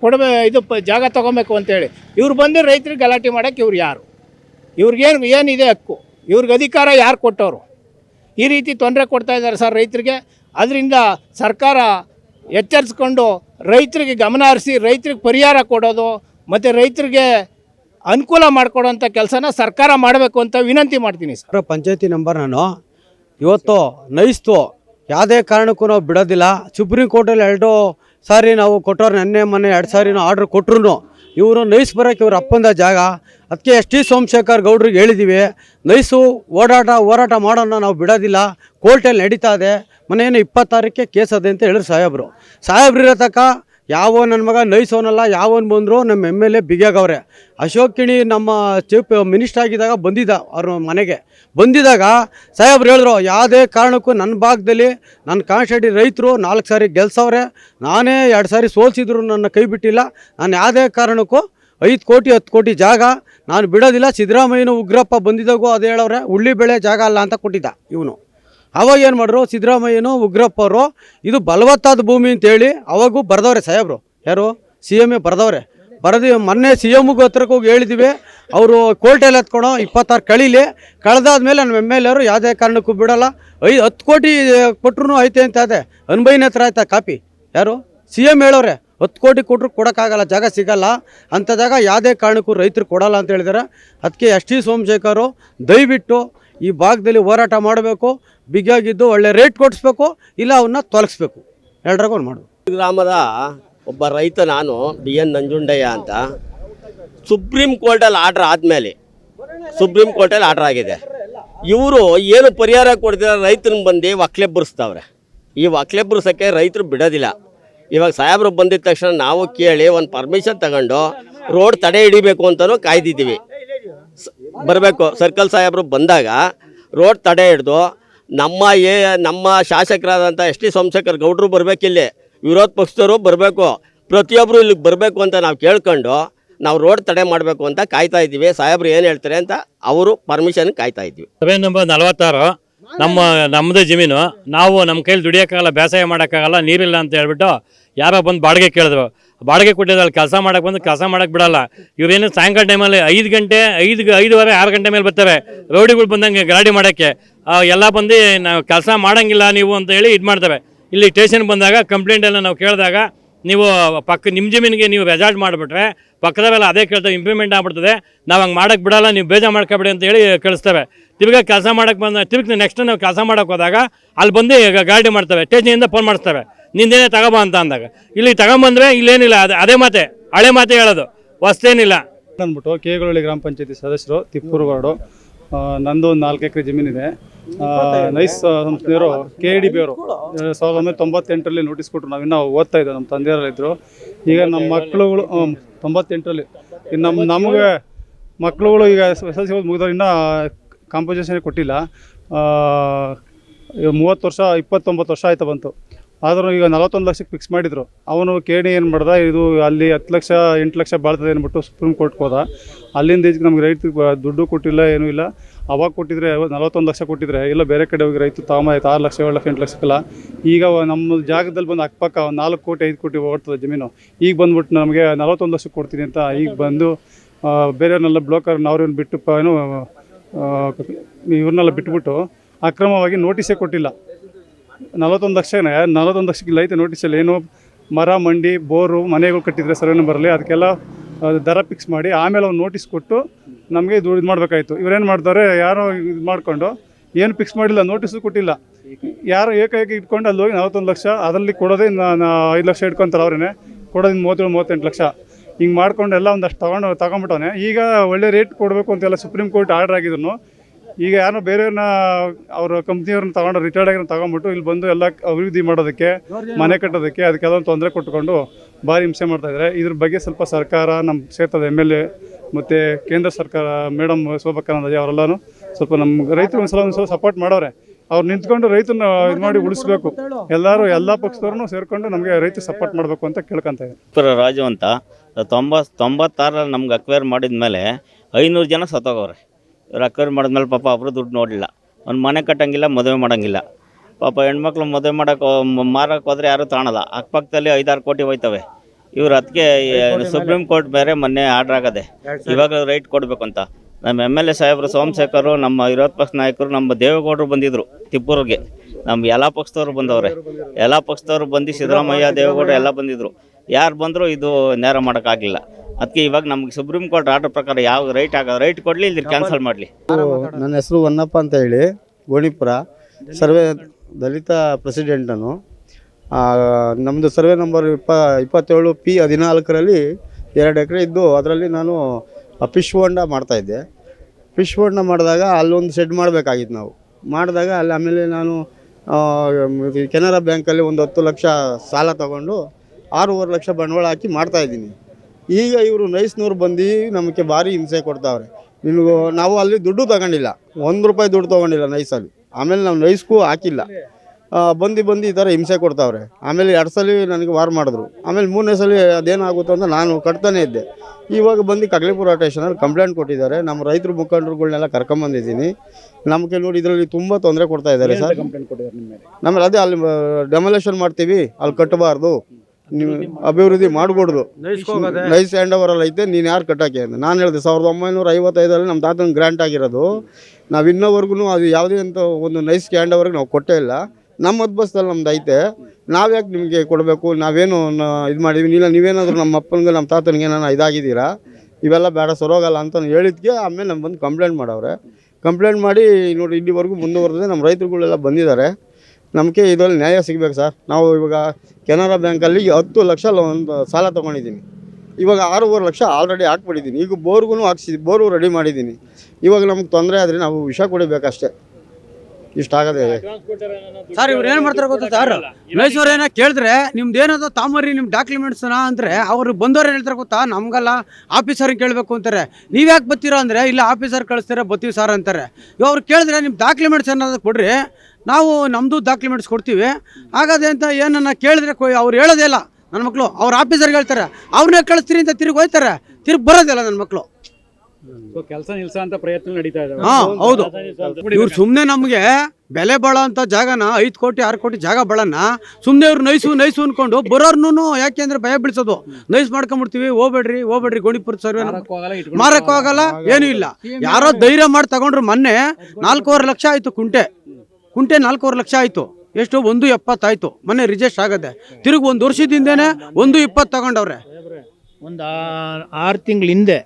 ಕೊಡಬೇ, ಇದು ಜಾಗ ತಗೊಬೇಕು ಅಂತೇಳಿ. ಇವ್ರು ಬಂದು ರೈತರಿಗೆ ಗಲಾಟೆ ಮಾಡೋಕ್ಕೆ ಇವ್ರು ಯಾರು? ಇವ್ರಿಗೇನು ಏನಿದೆ ಹಕ್ಕು? ಇವ್ರಿಗೆ ಅಧಿಕಾರ ಯಾರು ಕೊಟ್ಟವರು? ಈ ರೀತಿ ತೊಂದರೆ ಕೊಡ್ತಾ ಇದ್ದಾರೆ ಸರ್ ರೈತರಿಗೆ. ಅದರಿಂದ ಸರ್ಕಾರ ಎಚ್ಚರಿಸ್ಕೊಂಡು ರೈತರಿಗೆ ಗಮನ ಹರಿಸಿ, ರೈತರಿಗೆ ಪರಿಹಾರ ಕೊಡೋದು, ಮತ್ತು ರೈತರಿಗೆ ಅನುಕೂಲ ಮಾಡಿಕೊಡೋಂಥ ಕೆಲಸನ ಸರ್ಕಾರ ಮಾಡಬೇಕು ಅಂತ ವಿನಂತಿ ಮಾಡ್ತೀನಿ ಸರ್. ಪಂಚಾಯತಿ ನಂಬರ್ ನಾನು. ಇವತ್ತು ನೈಸ್ತು. ಯಾವುದೇ ಕಾರಣಕ್ಕೂ ನಾವು ಬಿಡೋದಿಲ್ಲ. ಸುಪ್ರೀಂ ಕೋರ್ಟಲ್ಲಿ ಎರಡು ಸಾರಿ ನಾವು ಕೊಟ್ಟವ್ರು ನೆನ್ನೆ, ಮೊನ್ನೆ ಎರಡು ಸಾರಿ ಆರ್ಡ್ರ್ ಕೊಟ್ಟರು ಇವರು ನೈಸ್ ಬರೋಕ್ಕೆ ಇವ್ರ ಅಪ್ಪಂದ ಜಾಗ. ಅದಕ್ಕೆ ಎಸ್ ಟಿ ಸೋಮಶೇಖರ್ ಗೌಡ್ರಿಗೆ ಹೇಳಿದ್ದೀವಿ ನೈಸು ಓಡಾಟ, ಹೋರಾಟ ಮಾಡೋಣ ನಾವು ಬಿಡೋದಿಲ್ಲ. ಕೋರ್ಟಲ್ಲಿ ನಡೀತಾ ಇದೆ. ಮೊನ್ನೇನು ಇಪ್ಪತ್ತಾರಕ್ಕೆ ಕೇಸ್ ಅದೆ ಅಂತ ಹೇಳಿದ್ರು ಸಾಹೇಬರು. ಸಾಹೇಬ್ರು ಇರೋ ತನಕ ಯಾವ ನನ್ನ ಮಗ ನೈಸೋನಲ್ಲ, ಯಾವನ್ ಬಂದರು ನಮ್ಮ ಎಂ ಎಲ್ ಎ ಬಿಗಿಯಾಗವ್ರೆ. ಅಶೋಕ್ ಕಿಣಿ ನಮ್ಮ ಚೀಫ್ ಮಿನಿಸ್ಟರ್ ಆಗಿದ್ದಾಗ ಬಂದಿದ್ದ ಅವ್ರ ಮನೆಗೆ. ಬಂದಿದ್ದಾಗ ಸಾಹೇಬ್ರು ಹೇಳಿದ್ರು, ಯಾವುದೇ ಕಾರಣಕ್ಕೂ ನನ್ನ ಭಾಗದಲ್ಲಿ ನನ್ನ ಕಾನ್ಸ್ಟಿಟ್ಯೂಟಿ ರೈತರು ನಾಲ್ಕು ಸಾರಿ ಗೆಲ್ಸವ್ರೆ. ನಾನೇ ಎರಡು ಸಾರಿ ಸೋಲ್ಸಿದ್ರು, ನನ್ನ ಕೈ ಬಿಟ್ಟಿಲ್ಲ. ನಾನು ಯಾವುದೇ ಕಾರಣಕ್ಕೂ ಐದು ಕೋಟಿ, ಹತ್ತು ಕೋಟಿ ಜಾಗ ನಾನು ಬಿಡೋದಿಲ್ಲ. ಸಿದ್ದರಾಮಯ್ಯನ ಉಗ್ರಪ್ಪ ಬಂದಿದ್ದಾಗೂ ಅದು ಹೇಳವ್ರೆ ಉಳ್ಳಿ ಬೆಳೆ ಜಾಗ ಅಲ್ಲ ಅಂತ ಕೊಟ್ಟಿದ್ದ ಇವನು. ಅವಾಗ ಏನು ಮಾಡ್ರು? ಸಿದ್ದರಾಮಯ್ಯನು, ಉಗ್ರಪ್ಪ ಅವರು, ಇದು ಬಲವತ್ತಾದ ಭೂಮಿ ಅಂತೇಳಿ ಅವಾಗೂ ಬರೆದವ್ರೆ ಸಾಹೇಬ್ರು. ಯಾರು? ಸಿ ಎಂ ಎ ಬರೆದವ್ರೆ. ಬರೆದು ಮೊನ್ನೆ ಸಿ ಎಮ್ಗೆ ಹತ್ರಕ್ಕೆ ಹೋಗಿ ಹೇಳಿದ್ದೀವಿ ಅವರು ಕೋರ್ಟಲ್ಲಿ ಎತ್ಕೊಳೋ ಇಪ್ಪತ್ತಾರು ಕಳೀಲಿ. ಕಳೆದಾದ್ಮೇಲೆ ನಮ್ಮ ಎಂ ಎಲ್ ಎರು ಯಾವುದೇ ಕಾರಣಕ್ಕೂ ಬಿಡೋಲ್ಲ. ಐದು ಹತ್ತು ಕೋಟಿ ಕೊಟ್ರು ಐತೆ ಅಂತ ಅದೇ. ಅನ್ಬೈನ ಹತ್ರ ಆಯ್ತಾ ಕಾಪಿ? ಯಾರು? ಸಿ ಎಂ ಹೇಳೋರೆ, ಹತ್ತು ಕೋಟಿ ಕೊಟ್ಟರು ಕೊಡೋಕ್ಕಾಗಲ್ಲ, ಜಾಗ ಸಿಗಲ್ಲ. ಅಂಥ ಜಾಗ ಯಾವುದೇ ಕಾರಣಕ್ಕೂ ರೈತರು ಕೊಡಲ್ಲ ಅಂತ ಹೇಳಿದ್ದಾರೆ ಅದಕ್ಕೆ ಎಸ್ ಟಿ ಸೋಮಶೇಖರು ದಯವಿಟ್ಟು ಈ ಭಾಗದಲ್ಲಿ ಹೋರಾಟ ಮಾಡಬೇಕು. ಬಿಗಿಯಾಗಿದ್ದು ಒಳ್ಳೆ ರೇಟ್ ಕೊಡಿಸ್ಬೇಕು, ಇಲ್ಲ ಅವನ್ನ ತೊಲಗಿಸ್ಬೇಕು. ಎರಡರಾಗ ಒಂದು ಮಾಡು. ಗ್ರಾಮದ ಒಬ್ಬ ರೈತ ನಾನು, ಬಿ ಎನ್ ನಂಜುಂಡಯ್ಯ ಅಂತ. ಸುಪ್ರೀಂ ಕೋರ್ಟಲ್ಲಿ ಆರ್ಡ್ರ್ ಆದಮೇಲೆ ಸುಪ್ರೀಂ ಕೋರ್ಟಲ್ಲಿ ಆರ್ಡ್ರ್ ಆಗಿದೆ. ಇವರು ಏನು ಪರಿಹಾರ ಕೊಡ್ತಿರೋ ರೈತನ ಬಂದು ಒಕ್ಲೆಬ್ಬರಿಸ್ತಾವ್ರೆ ಈ ಒಕ್ಲೆಬ್ಬರಿಸೋಕ್ಕೆ ರೈತರು ಬಿಡೋದಿಲ್ಲ. ಇವಾಗ ಸಾಹೇಬ್ರು ಬಂದಿದ ತಕ್ಷಣ ನಾವು ಕೇಳಿ ಒಂದು ಪರ್ಮಿಷನ್ ತಗೊಂಡು ರೋಡ್ ತಡೆ ಹಿಡಿಬೇಕು ಅಂತಲೂ ಕಾಯ್ದಿದ್ದೀವಿ. ಬರಬೇಕು. ಸರ್ಕಲ್ ಸಾಹೇಬರು ಬಂದಾಗ ರೋಡ್ ತಡೆ ಹಿಡ್ದು ನಮ್ಮ ಏ, ನಮ್ಮ ಶಾಸಕರಾದಂಥ ಎಸ್ ಟಿ ಸೋಮಶೇಖರ್ ಗೌಡರು ಬರಬೇಕಿಲ್ಲಿ, ವಿರೋಧ ಪಕ್ಷದವರು ಬರಬೇಕು ಪ್ರತಿಯೊಬ್ಬರು ಇಲ್ಲಿಗೆ ಬರಬೇಕು ಅಂತ ನಾವು ಕೇಳ್ಕೊಂಡು, ನಾವು ರೋಡ್ ತಡೆ ಮಾಡಬೇಕು ಅಂತ ಕಾಯ್ತಾ ಇದ್ದೀವಿ. ಸಾಹೇಬ್ರು ಏನು ಹೇಳ್ತಾರೆ ಅಂತ ಅವರು ಪರ್ಮಿಷನ್ ಕಾಯ್ತಾ ಇದ್ವಿ ಸಭೆ ನಂಬರ್ ನಲವತ್ತಾರು, ನಮ್ಮ ನಮ್ಮದೇ ಜಮೀನು, ನಾವು ನಮ್ಮ ಕೈಲಿ ದುಡಿಯೋಕ್ಕಾಗಲ್ಲ, ಬೇಸಾಯ ಮಾಡೋಕ್ಕಾಗಲ್ಲ, ನೀರಿಲ್ಲ ಅಂತ ಹೇಳ್ಬಿಟ್ಟು ಯಾರೋ ಬಂದು ಬಾಡಿಗೆ ಕೇಳಿದ್ರು. ಬಾಡಿಗೆ ಕೊಟ್ಟಿದ್ದಲ್ಲಿ ಕೆಲಸ ಮಾಡಕ್ಕೆ ಬಂದು ಕೆಲಸ ಮಾಡಕ್ಕೆ ಬಿಡಲ್ಲ. ಇವರೇನು ಸಾಯಂಕಾಲ ಟೈಮಲ್ಲಿ ಐದು ಗಂಟೆ, ಐದು, ಐದುವರೆ, ಆರು ಗಂಟೆ ಮೇಲೆ ಬರ್ತಾರೆ. ರೌಡಿಗಳು ಬಂದಂಗೆ ಗಾಡಿ ಮಾಡೋಕ್ಕೆ. ಎಲ್ಲ ಬಂದು ನಾವು ಕೆಲಸ ಮಾಡೋಂಗಿಲ್ಲ ನೀವು ಅಂತ ಹೇಳಿ ಇದು ಮಾಡ್ತವೆ. ಇಲ್ಲಿ ಸ್ಟೇಷನ್ ಬಂದಾಗ ಕಂಪ್ಲೇಂಟ್ ಎಲ್ಲ ನಾವು ಕೇಳಿದಾಗ ನೀವು ಪಕ್ಕ ನಿಮ್ಮ ಜಮೀನಿಗೆ ನೀವು ರೆಸಾರ್ಟ್ ಮಾಡಿಬಿಟ್ರೆ ಪಕ್ಕದವೆಲ್ಲ ಅದೇ ಕೇಳ್ತವೆ ಇಂಪ್ಲಿಮೆಂಟ್ ಆಗ್ಬಿಡ್ತದೆ. ನಾವು ಹಂಗೆ ಮಾಡಕ್ಕೆ ಬಿಡಲ್ಲ, ನೀವು ಬೇಜಾರು ಮಾಡ್ಕೊಬೇಡಿ ಅಂತ ಹೇಳಿ ಕಳಿಸ್ತೇವೆ. ತಿರ್ಗಾ ಕೆಲಸ ಮಾಡಕ್ಕೆ ಬಂದ, ತಿರ್ಗಿ ನೆಕ್ಸ್ಟ್ ನಾವು ಕೆಲಸ ಮಾಡೋಕ್ಕೆ ಹೋದಾಗ ಅಲ್ಲಿ ಬಂದು ಗಾಡಿ ಮಾಡ್ತವೆ. ಸ್ಟೇಷನಿಂದ ಫೋನ್ ಮಾಡಿಸ್ತವೆ. ನಿಂದೇನೆ ತಗೊಬ ಅಂತ ಅಂದಾಗ. ಇಲ್ಲಿ ತಗೊಂಬಂದ್ರೆ ಇಲ್ಲೇನಿಲ್ಲ, ಅದೇ ಅದೇ ಮಾತೆ, ಹಳೆ ಮಾತೆ ಹೇಳೋದು. ಹೊಸ್ತೇನಿಲ್ಲ ಅಂದ್ಬಿಟ್ಟು ಕೇಗೊಳ್ಳಿ ಗ್ರಾಮ ಪಂಚಾಯತಿ ಸದಸ್ಯರು, ತಿಪ್ಪೂರು ವಾರ್ಡು ನಂದು ಒಂದು ನಾಲ್ಕು ಎಕರೆ ಜಮೀನಿದೆ ನೈಸ್ ಸಂಸ್ಥೆಯವರು ಕೆ ಡಿ ಬಿ ಅವರು ಸಾವಿರದ ಒಂಬೈನೂರ ತೊಂಬತ್ತೆಂಟರಲ್ಲಿ ನೋಟಿಸ್ ಕೊಟ್ಟರು ನಾವು ಇನ್ನೂ ಓದ್ತಾ ಇದ್ದೋ ನಮ್ಮ ತಂದೆಯವರಲ್ಲಿದ್ದರು ಈಗ ನಮ್ಮ ಮಕ್ಕಳುಗಳು ತೊಂಬತ್ತೆಂಟರಲ್ಲಿ. ಇನ್ನು ನಮ್ಮ ನಮಗೆ ಮಕ್ಕಳುಗಳು ಈಗ ಎಸ್ ಎಲ್ ಸಿ ಇನ್ನೂ ಕಾಂಪೋಸಿಷನ್ ಕೊಟ್ಟಿಲ್ಲ. ಮೂವತ್ತು ವರ್ಷ, ಇಪ್ಪತ್ತೊಂಬತ್ತು ವರ್ಷ ಆಯ್ತಾ ಬಂತು. ಆದರೂ ಈಗ ನಲವತ್ತೊಂದು ಲಕ್ಷಕ್ಕೆ ಫಿಕ್ಸ್ ಮಾಡಿದ್ರು. ಅವನು ಕೆ ಡಿ ಏನು ಮಾಡ್ದ? ಇದು ಅಲ್ಲಿ ಹತ್ತು ಲಕ್ಷ, ಎಂಟು ಲಕ್ಷ ಬಾಳ್ತದೆ ಅಂದ್ಬಿಟ್ಟು ಸುಪ್ರೀಂ ಕೋರ್ಟ್ಗೆ ಹೋದ. ಅಲ್ಲಿಂದ ಈಚೆಗೆ ನಮ್ಗೆ ರೈತ ದುಡ್ಡು ಕೊಟ್ಟಿಲ್ಲ, ಏನೂ ಇಲ್ಲ. ಅವಾಗ ಕೊಟ್ಟಿದ್ರೆ ನಲವತ್ತೊಂದು ಲಕ್ಷ ಕೊಟ್ಟಿದ್ರೆ ಇಲ್ಲ ಬೇರೆ ಕಡೆ ಹೋಗಿ ರೈತ ತಗೊಂಬಾಯ್ತು ಆರು ಲಕ್ಷ, ಏಳು ಲಕ್ಷ, ಎಂಟು ಲಕ್ಷಕ್ಕೆಲ್ಲ. ಈಗ ನಮ್ಮ ಜಾಗದಲ್ಲಿ ಬಂದು ಅಕ್ಕಪಕ್ಕ ಒಂದು ನಾಲ್ಕು ಕೋಟಿ, ಐದು ಕೋಟಿ ಓಡ್ತದೆ ಜಮೀನು. ಈಗ ಬಂದ್ಬಿಟ್ಟು ನಮಗೆ ನಲವತ್ತೊಂದು ಲಕ್ಷ ಕೊಡ್ತೀನಿ ಅಂತ ಈಗ ಬಂದು ಬೇರೆಯವ್ರನ್ನೆಲ್ಲ ಬ್ಲೋಕರ್ನ ಅವ್ರನ್ನ ಬಿಟ್ಟು, ಏನು ಇವ್ರನ್ನೆಲ್ಲ ಬಿಟ್ಬಿಟ್ಟು ಅಕ್ರಮವಾಗಿ ನೋಟಿಸೇ ಕೊಟ್ಟಿಲ್ಲ. ನಲವತ್ತೊಂದು ಲಕ್ಷನೇ, ನಲವತ್ತೊಂದು ಲಕ್ಷಕ್ಕೆ ಐತೆ ನೋಟಿಸಲ್ಲಿ ಏನು ಮರ, ಮಂಡಿ, ಬೋರು, ಮನೆಗಳು ಕಟ್ಟಿದ್ರೆ ಸರ್ವೆ ನಂಬರಲ್ಲಿ ಅದಕ್ಕೆಲ್ಲ ದರ ಫಿಕ್ಸ್ ಮಾಡಿ ಆಮೇಲೆ ಅವ್ನು ನೋಟಿಸ್ ಕೊಟ್ಟು ನಮಗೆ ಇದು ಇದು ಮಾಡಬೇಕಾಯ್ತು. ಇವ್ರೇನು ಮಾಡ್ತಾರೆ, ಯಾರೋ ಇದು ಮಾಡಿಕೊಂಡು, ಏನು ಫಿಕ್ಸ್ ಮಾಡಿಲ್ಲ ನೋಟಿಸು ಕೊಟ್ಟಿಲ್ಲ. ಯಾರೋ ಏಕೈಕ ಇಟ್ಕೊಂಡು ಅಲ್ಲಿ ಹೋಗಿ ನಲವತ್ತೊಂದು ಲಕ್ಷ, ಅದರಲ್ಲಿ ಕೊಡೋದೇ ನಾನು ಐದು ಲಕ್ಷ ಇಟ್ಕೊತಾರೆ ಅವ್ರೇ ಕೊಡೋದು ಮೂವತ್ತೇಳು, ಮೂವತ್ತೆಂಟು ಲಕ್ಷ. ಹಿಂಗೆ ಮಾಡ್ಕೊಂಡು ಎಲ್ಲ ಒಂದಷ್ಟು ತೊಗೊಂಡು ತಗೊಂಬಿಟ್ಟವನೆ ಈಗ ಒಳ್ಳೆ ರೇಟ್ ಕೊಡಬೇಕು ಅಂತೆಲ್ಲ ಸುಪ್ರೀಂ ಕೋರ್ಟ್ ಆರ್ಡರ್ ಆಗಿದ್ರು ಈಗ ಯಾರೋ ಬೇರೆಯವ್ರನ್ನ ಅವ್ರ ಕಂಪ್ನಿಯವ್ರನ್ನ ತಗೊಂಡು ರಿಟೈರ್ಡ್ ಆಗಿರೋ ತಗೊಂಡ್ಬಿಟ್ಟು ಇಲ್ಲಿ ಬಂದು ಎಲ್ಲ ಅಭಿವೃದ್ಧಿ ಮಾಡೋದಕ್ಕೆ, ಮನೆ ಕಟ್ಟೋದಕ್ಕೆ ಅದಕ್ಕೆಲ್ಲ ತೊಂದರೆ ಕೊಟ್ಟುಕೊಂಡು ಭಾರಿ ಹಿಂಸೆ ಮಾಡ್ತಾ ಇದ್ದಾರೆ. ಇದ್ರ ಬಗ್ಗೆ ಸ್ವಲ್ಪ ಸರ್ಕಾರ, ನಮ್ಮ ಕ್ಷೇತ್ರದ ಎಂ ಎಲ್ ಎ ಮತ್ತು ಕೇಂದ್ರ ಸರ್ಕಾರ, ಮೇಡಮ್ ಶೋಭಾ ಕರಂದ್ಲಾಜೆ ಅವರೆಲ್ಲನೂ ಸ್ವಲ್ಪ ನಮ್ಮ ರೈತರು ಒಂದ್ಸಲ ಒಂದ್ಸಲ ಸಪೋರ್ಟ್ ಮಾಡೋರೆ ಅವ್ರು ನಿಂತ್ಕೊಂಡು ರೈತನ ಇದು ಮಾಡಿ ಉಳಿಸ್ಬೇಕು. ಎಲ್ಲರೂ ಎಲ್ಲ ಪಕ್ಷದವ್ರು ಸೇರಿಕೊಂಡು ನಮಗೆ ರೈತ ಸಪೋರ್ಟ್ ಮಾಡಬೇಕು ಅಂತ ಕೇಳ್ಕೊಂತ ಪುರ ರಾಜು ಅಂತ ತೊಂಬತ್ ತೊಂಬತ್ತಾರಲ್ಲಿ ನಮ್ಗೆ ಅಕ್ವೈರ್ ಮಾಡಿದ ಮೇಲೆ ಐನೂರು ಜನ ಸತ್ತೋಗವ್ರೆ. ಅಕ್ವೈರ್ ಮಾಡಿದ್ಮೇಲೆ ಪಾಪ ಅವರು ದುಡ್ಡು ನೋಡಲಿಲ್ಲ. ಒಂದು ಮನೆ ಕಟ್ಟಂಗಿಲ್ಲ ಮದುವೆ ಮಾಡೋಂಗಿಲ್ಲ. ಪಾಪ ಹೆಣ್ಮಕ್ಳು ಮದುವೆ ಮಾಡೋಕೆ ಮಾರಕ್ಕೆ ಹೋದ್ರೆ ಯಾರೂ ತಾಣಲ್ಲ. ಅಕ್ಕಪಕ್ಕದಲ್ಲಿ ಐದಾರು ಕೋಟಿ ಹೋಯ್ತವೆ. ಇವ್ರು ಅದಕ್ಕೆ ಸುಪ್ರೀಂ ಕೋರ್ಟ್ ಬೇರೆ ಮೊನ್ನೆ ಆರ್ಡ್ರ್ ಆಗದೆ. ಇವಾಗ ರೈಟ್ ಕೊಡಬೇಕು ಅಂತ. ನಮ್ಮ ಎಂ ಎಲ್ ಎ ಸಾಹೇಬರು ಸೋಮಶೇಖರು ನಮ್ಮ ವಿರೋಧ ಪಕ್ಷ ನಾಯಕರು ನಮ್ಮ ದೇವೇಗೌಡರು ಬಂದಿದ್ದರು ತಿಪ್ಪೂರಿಗೆ. ನಮ್ಮ ಎಲ್ಲ ಪಕ್ಷದವರು ಬಂದವ್ರೆ. ಎಲ್ಲ ಪಕ್ಷದವರು ಬಂದು ಸಿದ್ದರಾಮಯ್ಯ ದೇವೇಗೌಡರು ಎಲ್ಲ ಬಂದಿದ್ದರು ಯಾರು ಬಂದರೂ ಇದು ನೇರ ಮಾಡೋಕ್ಕಾಗಲಿಲ್ಲ ಅದಕ್ಕೆ ಇವಾಗ ನಮ್ಗೆ ಸುಪ್ರೀಂ ಕೋರ್ಟ್ ಆರ್ಡರ್ ಪ್ರಕಾರ ಯಾವ ರೈಟ್ ಆಗ ರೈಟ್ ಕೊಡಲಿ ಇಲ್ಲಿ ಕ್ಯಾನ್ಸಲ್ ಮಾಡಲಿ? ನನ್ನ ಹೆಸರು ಹೊನ್ನಪ್ಪ ಅಂತ ಹೇಳಿ ಗೋಣಿಪುರ. ಸರ್ವೆ ದಲಿತ ಪ್ರೆಸಿಡೆಂಟನು ನಮ್ಮದು ಸರ್ವೆ ನಂಬರ್ ಇಪ್ಪ ಇಪ್ಪತ್ತೇಳು ಪಿ ಹದಿನಾಲ್ಕರಲ್ಲಿ ಎರಡು ಎಕರೆ ಇದ್ದು ಅದರಲ್ಲಿ ನಾನು ಫಿಶ್ ಹೋಂಡ ಮಾಡ್ತಾಯಿದ್ದೆ ಫಿಶ್ ಹೋಂಡ ಮಾಡಿದಾಗ ಅಲ್ಲೊಂದು ಶೆಡ್ ಮಾಡಬೇಕಾಗಿತ್ತು ನಾವು. ಮಾಡಿದಾಗ ಅಲ್ಲಿ ಆಮೇಲೆ ನಾನು ಕೆನರಾ ಬ್ಯಾಂಕಲ್ಲಿ ಒಂದು ಹತ್ತು ಲಕ್ಷ ಸಾಲ ತಗೊಂಡು ಆರೂವರೆ ಲಕ್ಷ ಬಂಡವಾಳ ಹಾಕಿ ಮಾಡ್ತಾ ಇದ್ದೀನಿ. ಈಗ ಇವರು ನೈಸ್ನವ್ರು ಬಂದು ನಮಗೆ ಭಾರಿ ಹಿಂಸೆ ಕೊಡ್ತಾವ್ರೆ. ನಿಮಗೆ ನಾವು ಅಲ್ಲಿ ದುಡ್ಡು ತಗೊಂಡಿಲ್ಲ. ಒಂದು ರೂಪಾಯಿ ದುಡ್ಡು ತೊಗೊಂಡಿಲ್ಲ ನೈಸಲ್ಲಿ. ಆಮೇಲೆ ನಾವು ನೈಸ್ಗೂ ಹಾಕಿಲ್ಲ. ಬಂದು ಬಂದು ಈ ಥರ ಹಿಂಸೆ ಕೊಡ್ತಾವ್ರೆ. ಆಮೇಲೆ ಎರಡು ಸಲ ನನಗೆ ವಾರ್ ಮಾಡಿದ್ರು. ಆಮೇಲೆ ಮೂರನೇ ಸಲ ಅದೇನಾಗುತ್ತೋ ಅಂತ ನಾನು ಕಟ್ತಾನೆ ಇದ್ದೆ. ಇವಾಗ ಬಂದು ಕಗ್ಲಿಪುರ ಸ್ಟೇಷನಲ್ಲಿ ಕಂಪ್ಲೇಂಟ್ ಕೊಟ್ಟಿದ್ದಾರೆ. ನಮ್ಮ ರೈತರು ಮುಖಂಡರುಗಳನ್ನೆಲ್ಲ ಕರ್ಕೊಂಬಂದಿದ್ದೀನಿ. ನಮಗೆ ನೋಡಿ ಇದರಲ್ಲಿ ತುಂಬ ತೊಂದರೆ ಕೊಡ್ತಾ ಇದ್ದಾರೆ ಸರ್. ಕಂಪ್ಲೇಂಟ್ ಕೊಟ್ಟಿದ್ದಾರೆ ನಿಮ್ಮ ಮೇಲೆ? ನಮ್ಮಲ್ಲಿ ಅದೇ ಅಲ್ಲಿ ಡೆಮೊಲೇಷನ್ ಮಾಡ್ತೀವಿ ಅಲ್ಲಿ ಕಟ್ಟಬಾರ್ದು. ನೀವು ಅಭಿವೃದ್ಧಿ ಮಾಡಕೂಡ್ದು. ನೈಸ್ ಹ್ಯಾಂಡ್ ಓವರಲ್ಲಿ ಐತೆ ನೀನು ಯಾರು ಕಟ್ಟಕ್ಕೆ ಅಂತ. ನಾನು ಹೇಳಿದೆ ಸಾವಿರದ ಒಂಬೈನೂರ ಐವತ್ತೈದರಲ್ಲಿ ನಮ್ಮ ತಾತನ ಗ್ರ್ಯಾಂಟ್ ಆಗಿರೋದು. ನಾವು ಇನ್ನೋವರೆಗೂ ಅದು ಯಾವುದೇ ಅಂತ ಒಂದು ನೈಸ್ ಹ್ಯಾಂಡ್ ಓವರ್ಗೆ ನಾವು ಕೊಟ್ಟೇ ಇಲ್ಲ. ನಮ್ಮ ಹದ್ಬಸ್ತಲ್ಲಿ ನಮ್ದು ಐತೆ. ನಾವು ಯಾಕೆ ನಿಮಗೆ ಕೊಡಬೇಕು? ನಾವೇನು ಇದು ಮಾಡಿದ್ವಿ? ಇಲ್ಲ ನೀವೇನಾದರೂ ನಮ್ಮ ಅಪ್ಪನಿಗೆ ನಮ್ಮ ತಾತನಿಗೆ ಏನಾರು ಇದಾಗಿದ್ದೀರಾ? ಇವೆಲ್ಲ ಬೇಡ ಸರೋಗಲ್ಲ ಅಂತ ಹೇಳಿದ್ಕೆ ಆಮೇಲೆ ನಮ್ಮ ಬಂದು ಕಂಪ್ಲೇಂಟ್ ಮಾಡವ್ರೆ. ಕಂಪ್ಲೇಂಟ್ ಮಾಡಿ ನೋಡಿ ಇಲ್ಲಿವರೆಗೂ ಮುಂದುವರೆದಿದೆ ನಮ್ಮ ರೈತರುಗಳೆಲ್ಲ ಬಂದಿದ್ದಾರೆ. ನಮಗೆ ಇದರಲ್ಲಿ ನ್ಯಾಯ ಸಿಗಬೇಕು ಸರ್. ನಾವು ಇವಾಗ ಕೆನರಾ ಬ್ಯಾಂಕಲ್ಲಿ ಹತ್ತು ಲಕ್ಷ ಲೋನ್, ಸಾಲ ತೊಗೊಂಡಿದ್ದೀನಿ ಇವಾಗ ಆರೂವರೆ ಲಕ್ಷ ಆಲ್ರೆಡಿ ಹಾಕ್ಬಿಟ್ಟಿದ್ದೀನಿ ಈಗ ಬೋರ್ಗೂ ಹಾಕ್ಸಿದ್ದೀನಿ ಬೋರು ರೆಡಿ ಮಾಡಿದ್ದೀನಿ ಇವಾಗ ನಮ್ಗೆ ತೊಂದರೆ ಆದರೆ ನಾವು ವಿಷ ಕುಡಿಬೇಕಷ್ಟೇ. ಇಷ್ಟಾಗದೆ ಸರ್, ಇವ್ರು ಏನು ಮಾಡ್ತಾರೆ ಗೊತ್ತಾ ಸರ್? ಮೈಸೂರು ಏನೋ ಕೇಳಿದ್ರೆ ನಿಮ್ದು ತಾಮರಿ ನಿಮ್ಮ ಡಾಕ್ಯುಮೆಂಟ್ಸ್ನ ಅಂದರೆ ಅವರು ಬಂದವ್ರು ಹೇಳ್ತಾರೆ ಗೊತ್ತಾ? ನಮಗಲ್ಲ ಆಫೀಸರ್ಗೆ ಕೇಳಬೇಕು ಅಂತಾರೆ. ನೀವು ಯಾಕೆ ಬತ್ತಿರೋ ಅಂದರೆ, ಇಲ್ಲ ಆಫೀಸರ್ ಕಳಿಸ್ತಾರೆ ಬರ್ತೀವಿ ಸರ್ ಅಂತಾರೆ. ಇವಾಗ ಅವ್ರು ಕೇಳಿದ್ರೆ ನಿಮ್ಮ ಡಾಕ್ಯುಮೆಂಟ್ಸ್ ಏನಾದ್ರು ಕೊಡ್ರಿ ನಾವು ನಮ್ಮದು ಡಾಕ್ಯುಮೆಂಟ್ಸ್ ಕೊಡ್ತೀವಿ. ಹಾಗಾದ್ರೆ ಅಂತ ಏನನ್ನ ಕೇಳಿದ್ರೆ ಅವ್ರು ಹೇಳೋದೇ ಇಲ್ಲ. ನನ್ನ ಮಕ್ಕಳು ಅವ್ರ ಆಫೀಸರ್ಗೆ ಹೇಳ್ತಾರೆ ಅವ್ರನ್ನೇ ಕಳಿಸ್ತೀರಿ ಅಂತ ತಿರುಗಿ ಹೋಯ್ತಾರೆ. ತಿರುಗಿ ಬರೋದಿಲ್ಲ ನನ್ನ ಮಕ್ಕಳು ಕೆಲಸ ನಿಲ್ಸ ಅಂತ ಪ್ರಯತ್ನ ನಡೀತಾ ಇದೆ ಹಾ ಹೌದು. ಇವ್ರು ಸುಮ್ಮನೆ ನಮಗೆ ಬೆಲೆ ಬಾಳೋ ಅಂತ ಜಾಗನ ಐದು ಕೋಟಿ ಆರು ಕೋಟಿ ಜಾಗ ಬಾಳನ್ನ ಸುಮ್ಮನೆ ಇವ್ರು ನೈಸು ನೈಸು ಅನ್ಕೊಂಡು ಬರೋರ್ನು ಯಾಕೆ ಅಂದ್ರೆ ಭಯ ಬಿಡಿಸೋದು ನೈಸ್ ಮಾಡ್ಕೊಂಡ್ಬಿಡ್ತೀವಿ ಹೋಗ್ಬೇಡ್ರಿ ಹೋಗ್ಬೇಡ್ರಿ ಗೋಣಿಪುರ ಸರ್ವೆ ಮಾರಕ್ಕೆ ಆಗಲ್ಲ ಏನೂ ಇಲ್ಲ. ಯಾರೋ ಧೈರ್ಯ ಮಾಡಿ ತಗೊಂಡ್ರು ಮೊನ್ನೆ ನಾಲ್ಕೂವರೆ ಲಕ್ಷ ಆಯ್ತು ಕುಂಟೆ. ಕುಂಟೆ ನಾಲ್ಕೂವರೆ ಲಕ್ಷ ಆಯ್ತು. ಎಷ್ಟು ಒಂದು ಎಪ್ಪತ್ತಾಯಿತು ಮೊನ್ನೆ ರಿಜೆಸ್ಟ್ ಆಗದೆ. ತಿರುಗಿ ಒಂದು ವರ್ಷದಿಂದೇನೆ ಒಂದು ಇಪ್ಪತ್ತು ತಗೊಂಡವ್ರೆ. ಒಂದು ಆರು ತಿಂಗಳ ಹಿಂದೆ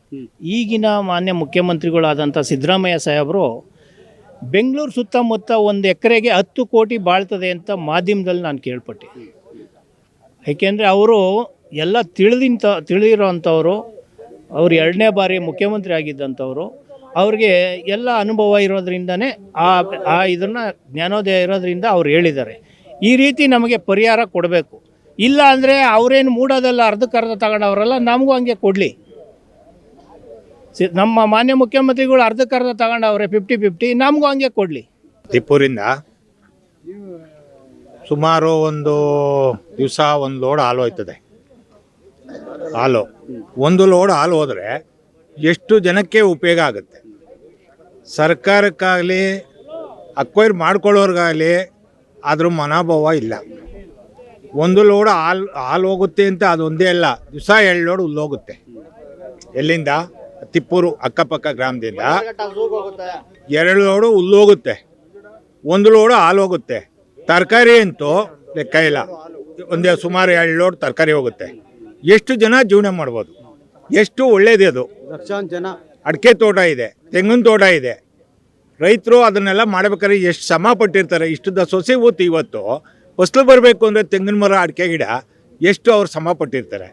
ಈಗಿನ ಮಾನ್ಯ ಮುಖ್ಯಮಂತ್ರಿಗಳಾದಂಥ ಸಿದ್ದರಾಮಯ್ಯ ಸಾಹೇಬರು ಬೆಂಗಳೂರು ಸುತ್ತಮುತ್ತ ಒಂದು ಎಕರೆಗೆ ಹತ್ತು ಕೋಟಿ ಬಾಳ್ತದೆ ಅಂತ ಮಾಧ್ಯಮದಲ್ಲಿ ನಾನು ಕೇಳ್ಪಟ್ಟೆ. ಏಕೆಂದರೆ ಅವರು ಎಲ್ಲ ತಿಳಿದಿಂತ ತಿಳಿದಿರೋ ಅಂಥವರು ಅವ್ರು ಎರಡನೇ ಬಾರಿ ಮುಖ್ಯಮಂತ್ರಿ ಆಗಿದ್ದಂಥವ್ರು ಅವ್ರಿಗೆ ಎಲ್ಲ ಅನುಭವ ಇರೋದ್ರಿಂದನೇ ಆ ಆ ಇದನ್ನು ಜ್ಞಾನೋದಯ ಇರೋದ್ರಿಂದ ಅವ್ರು ಹೇಳಿದ್ದಾರೆ. ಈ ರೀತಿ ನಮಗೆ ಪರಿಹಾರ ಕೊಡಬೇಕು. ಇಲ್ಲ ಅಂದರೆ ಅವರೇನು ಮೂಡೋದಲ್ಲ ಅರ್ಧಕ್ಕೆ ಅರ್ಧ ತಗೊಂಡವ್ರಲ್ಲ ನಮಗೂ ಹಂಗೆ ಕೊಡಲಿ. ನಮ್ಮ ಮಾನ್ಯ ಮುಖ್ಯಮಂತ್ರಿಗಳು ಅರ್ಧಕ್ಕೆ ಅರ್ಧ ತಗೊಂಡವ್ರೆ ಫಿಫ್ಟಿ ಫಿಫ್ಟಿ ನಮಗೂ ಹಂಗೆ ಕೊಡಲಿ. ತಿಪ್ಪೂರಿಂದ ಸುಮಾರು ಒಂದು ದಿವಸ ಒಂದು ಲೋಡ್ ಹಾಲು ಹೋಯ್ತದೆ. ಹಾಲು. ಒಂದು ಲೋಡ್ ಹಾಲು ಹೋದರೆ ಎಷ್ಟು ಜನಕ್ಕೆ ಉಪಯೋಗ ಆಗುತ್ತೆ? ಸರ್ಕಾರಕ್ಕಾಗಲಿ ಅಕ್ವೈರ್ ಮಾಡ್ಕೊಳ್ಳೋರ್ಗಾಗಲಿ ಅದ್ರ ಮನೋಭಾವ ಇಲ್ಲ. ಒಂದು ಲೋಡ್ ಹಾಲು ಹಾಲು ಹೋಗುತ್ತೆ ಅಂತ ಅದೊಂದೇ ಅಲ್ಲ, ದಿವಸ ಎರಡು ಲೋಡ್ ಹುಲ್ಲೋಗುತ್ತೆ ಎಲ್ಲಿಂದ? ತಿಪ್ಪೂರು, ಅಕ್ಕಪಕ್ಕ ಗ್ರಾಮದಿಂದ. ಎರಡು ಲೋಡು ಹುಲ್ಲೋಗುತ್ತೆ ಒಂದು ಲೋಡು ಹಾಲು ಹೋಗುತ್ತೆ. ತರಕಾರಿ ಅಂತೂ ಲೆಕ್ಕ ಇಲ್ಲ. ಒಂದೇ ಸುಮಾರು ಎರಡು ಲೋಡ್ ತರಕಾರಿ ಹೋಗುತ್ತೆ. ಎಷ್ಟು ಜನ ಜೀವನ ಮಾಡ್ಬೋದು? ಎಷ್ಟು ಒಳ್ಳೇದೇ ಅದು? ಲಕ್ಷಾಂತರ ಜನ. ಅಡಿಕೆ ತೋಟ ಇದೆ, ತೆಂಗಿನ ತೋಟ ಇದೆ. ರೈತರು ಅದನ್ನೆಲ್ಲ ಮಾಡಬೇಕಾದ್ರೆ ಎಷ್ಟು ಶ್ರಮ ಪಟ್ಟಿರ್ತಾರೆ ಇಷ್ಟದ ಸೊಸೆ ಹೊತ್ತು ಇವತ್ತು, ಫಸಲು ಬರಬೇಕು ಅಂದರೆ ತೆಂಗಿನ ಮರ, ಅಡಿಕೆ ಗಿಡ, ಎಷ್ಟು ಅವ್ರು ಶ್ರಮ ಪಟ್ಟಿರ್ತಾರೆ.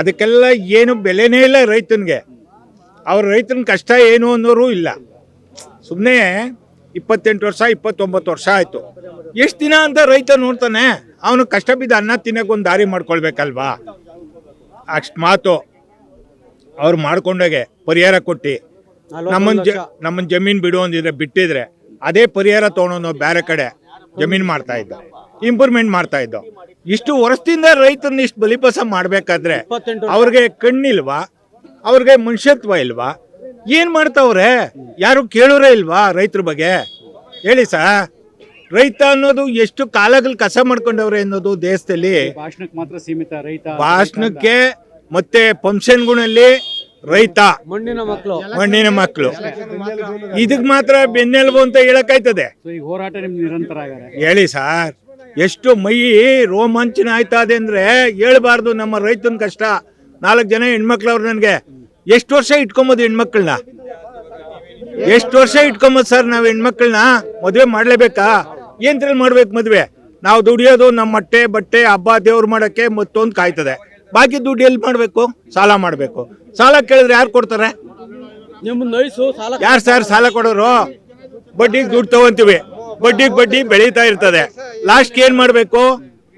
ಅದಕ್ಕೆಲ್ಲ ಏನು ಬೆಲೆನೇ ಇಲ್ಲ ರೈತನಿಗೆ. ಅವ್ರ ರೈತನ ಕಷ್ಟ ಏನು ಅನ್ನೋರು ಇಲ್ಲ. ಸುಮ್ಮನೆ ಇಪ್ಪತ್ತೆಂಟು ವರ್ಷ, ಇಪ್ಪತ್ತೊಂಬತ್ತು ವರ್ಷ ಆಯಿತು. ಎಷ್ಟು ದಿನ ಅಂತ ರೈತ ನೋಡ್ತಾನೆ, ಅವನು ಕಷ್ಟ ಬಿದ್ದ ಅನ್ನ ತಿನ್ನೋಕೆ ಒಂದು ದಾರಿ ಮಾಡ್ಕೊಳ್ಬೇಕಲ್ವಾ? ಅಷ್ಟು ಮಾತು. ಅವ್ರು ಮಾಡ್ಕೊಂಡಾಗೆ ಪರಿಹಾರ ಕೊಟ್ಟು. ನಮ್ಮನ್ನು ಜ ನಮ್ಮನ್ನ ಜಮೀನು ಬಿಡು ಅಂದಿದ್ರೆ ಬಿಟ್ಟಿದ್ರೆ ಅದೇ ಪರಿಹಾರ ತೊಗೊಂಡು ನಾವು ಬೇರೆ ಕಡೆ ಜಮೀನು ಮಾಡ್ತಾ ಇದ್ದ. ಇಂಪ್ರೂವ್ಮೆಂಟ್ ಮಾಡ್ತಾ ಇದ್ದೋ. ಇಷ್ಟು ವರ್ಷದಿಂದ ರೈತರನ್ನ ಇಷ್ಟು ಬಲಿಪಸ ಮಾಡಬೇಕಾದ್ರೆ ಅವ್ರಿಗೆ ಕಣ್ಣಿಲ್ವಾ? ಅವ್ರಿಗೆ ಮನುಷ್ಯತ್ವ ಇಲ್ವಾ? ಏನು ಮಾಡ್ತಾವ್ರೆ? ಯಾರು ಕೇಳೋರೇ ಇಲ್ವಾ ರೈತರ ಬಗ್ಗೆ? ಹೇಳಿ ಸಾ ರೈತ ಅನ್ನೋದು ಎಷ್ಟು ಕಾಲಗಳು ಕಸ ಮಾಡ್ಕೊಂಡವ್ರೆ ಅನ್ನೋದು ದೇಶದಲ್ಲಿ ಭಾಷಣಕ್ಕೆ ಮಾತ್ರ ಸೀಮಿತ ರೈತ. ಭಾಷಣಕ್ಕೆ ಮತ್ತೆ ಫಂಕ್ಷನ್ಗಳಲ್ಲಿ ರೈತ. ಮಣ್ಣಿನ ಮಕ್ಕಳು. ಮಣ್ಣಿನ ಮಕ್ಕಳು. ಇದಕ್ ಮಾತ್ರ ಬೆನ್ನೆಲುಬು ಅಂತ ಹೇಳಕ್ಕಾಯ್ತದೆ. ಹೋರಾಟ ನಿರಂತರ ಹೇಳಿ ಸರ್ ಎಷ್ಟು ಮೈ ರೋಮಾಂಚನ ಆಯ್ತಾ ಇದೆ ಅಂದ್ರೆ ಹೇಳ್ಬಾರ್ದು ನಮ್ಮ ರೈತನ ಕಷ್ಟ. ನಾಲ್ಕು ಜನ ಹೆಣ್ಮಕ್ಳವ್ರು ನನಗೆ ಎಷ್ಟು ವರ್ಷ ಇಟ್ಕೊಂಬೋದು ಹೆಣ್ಮಕ್ಳನ್ನ? ಎಷ್ಟು ವರ್ಷ ಇಟ್ಕೊಂಬೋದು ಸರ್ ನಾವು ಹೆಣ್ಮಕ್ಳನ್ನ? ಮದುವೆ ಮಾಡ್ಲೇಬೇಕಾ? ಏನ್ರಲ್ಲಿ ಮಾಡ್ಬೇಕು ಮದುವೆ? ನಾವು ದುಡಿಯೋದು ನಮ್ಮ ಮಟ್ಟೆ ಬಟ್ಟೆ ಹಬ್ಬ ದೇವ್ರು ಮಾಡಕ್ಕೆ ಮತ್ತೊಂದು ಕಾಯ್ತದೆ. ಬಾಕಿ ದುಡ್ಡು ಎಲ್ಲಿ ಮಾಡಬೇಕು? ಸಾಲ ಮಾಡಬೇಕು. ಸಾಲ ಕೇಳಿದ್ರೆ ಯಾರು ಕೊಡ್ತಾರೆ? ಯಾರು ಸರ್ ಸಾಲ ಕೊಡೋರು? ಬಡ್ಡಿಗೆ ದುಡ್ಡು ತಗೊಂತೀವಿ. ಬಡ್ಡಿಗೆ ಬಡ್ಡಿ ಬೆಳೀತಾ ಇರ್ತದೆ. ಲಾಸ್ಟ್ಗೆ ಏನು ಮಾಡಬೇಕು?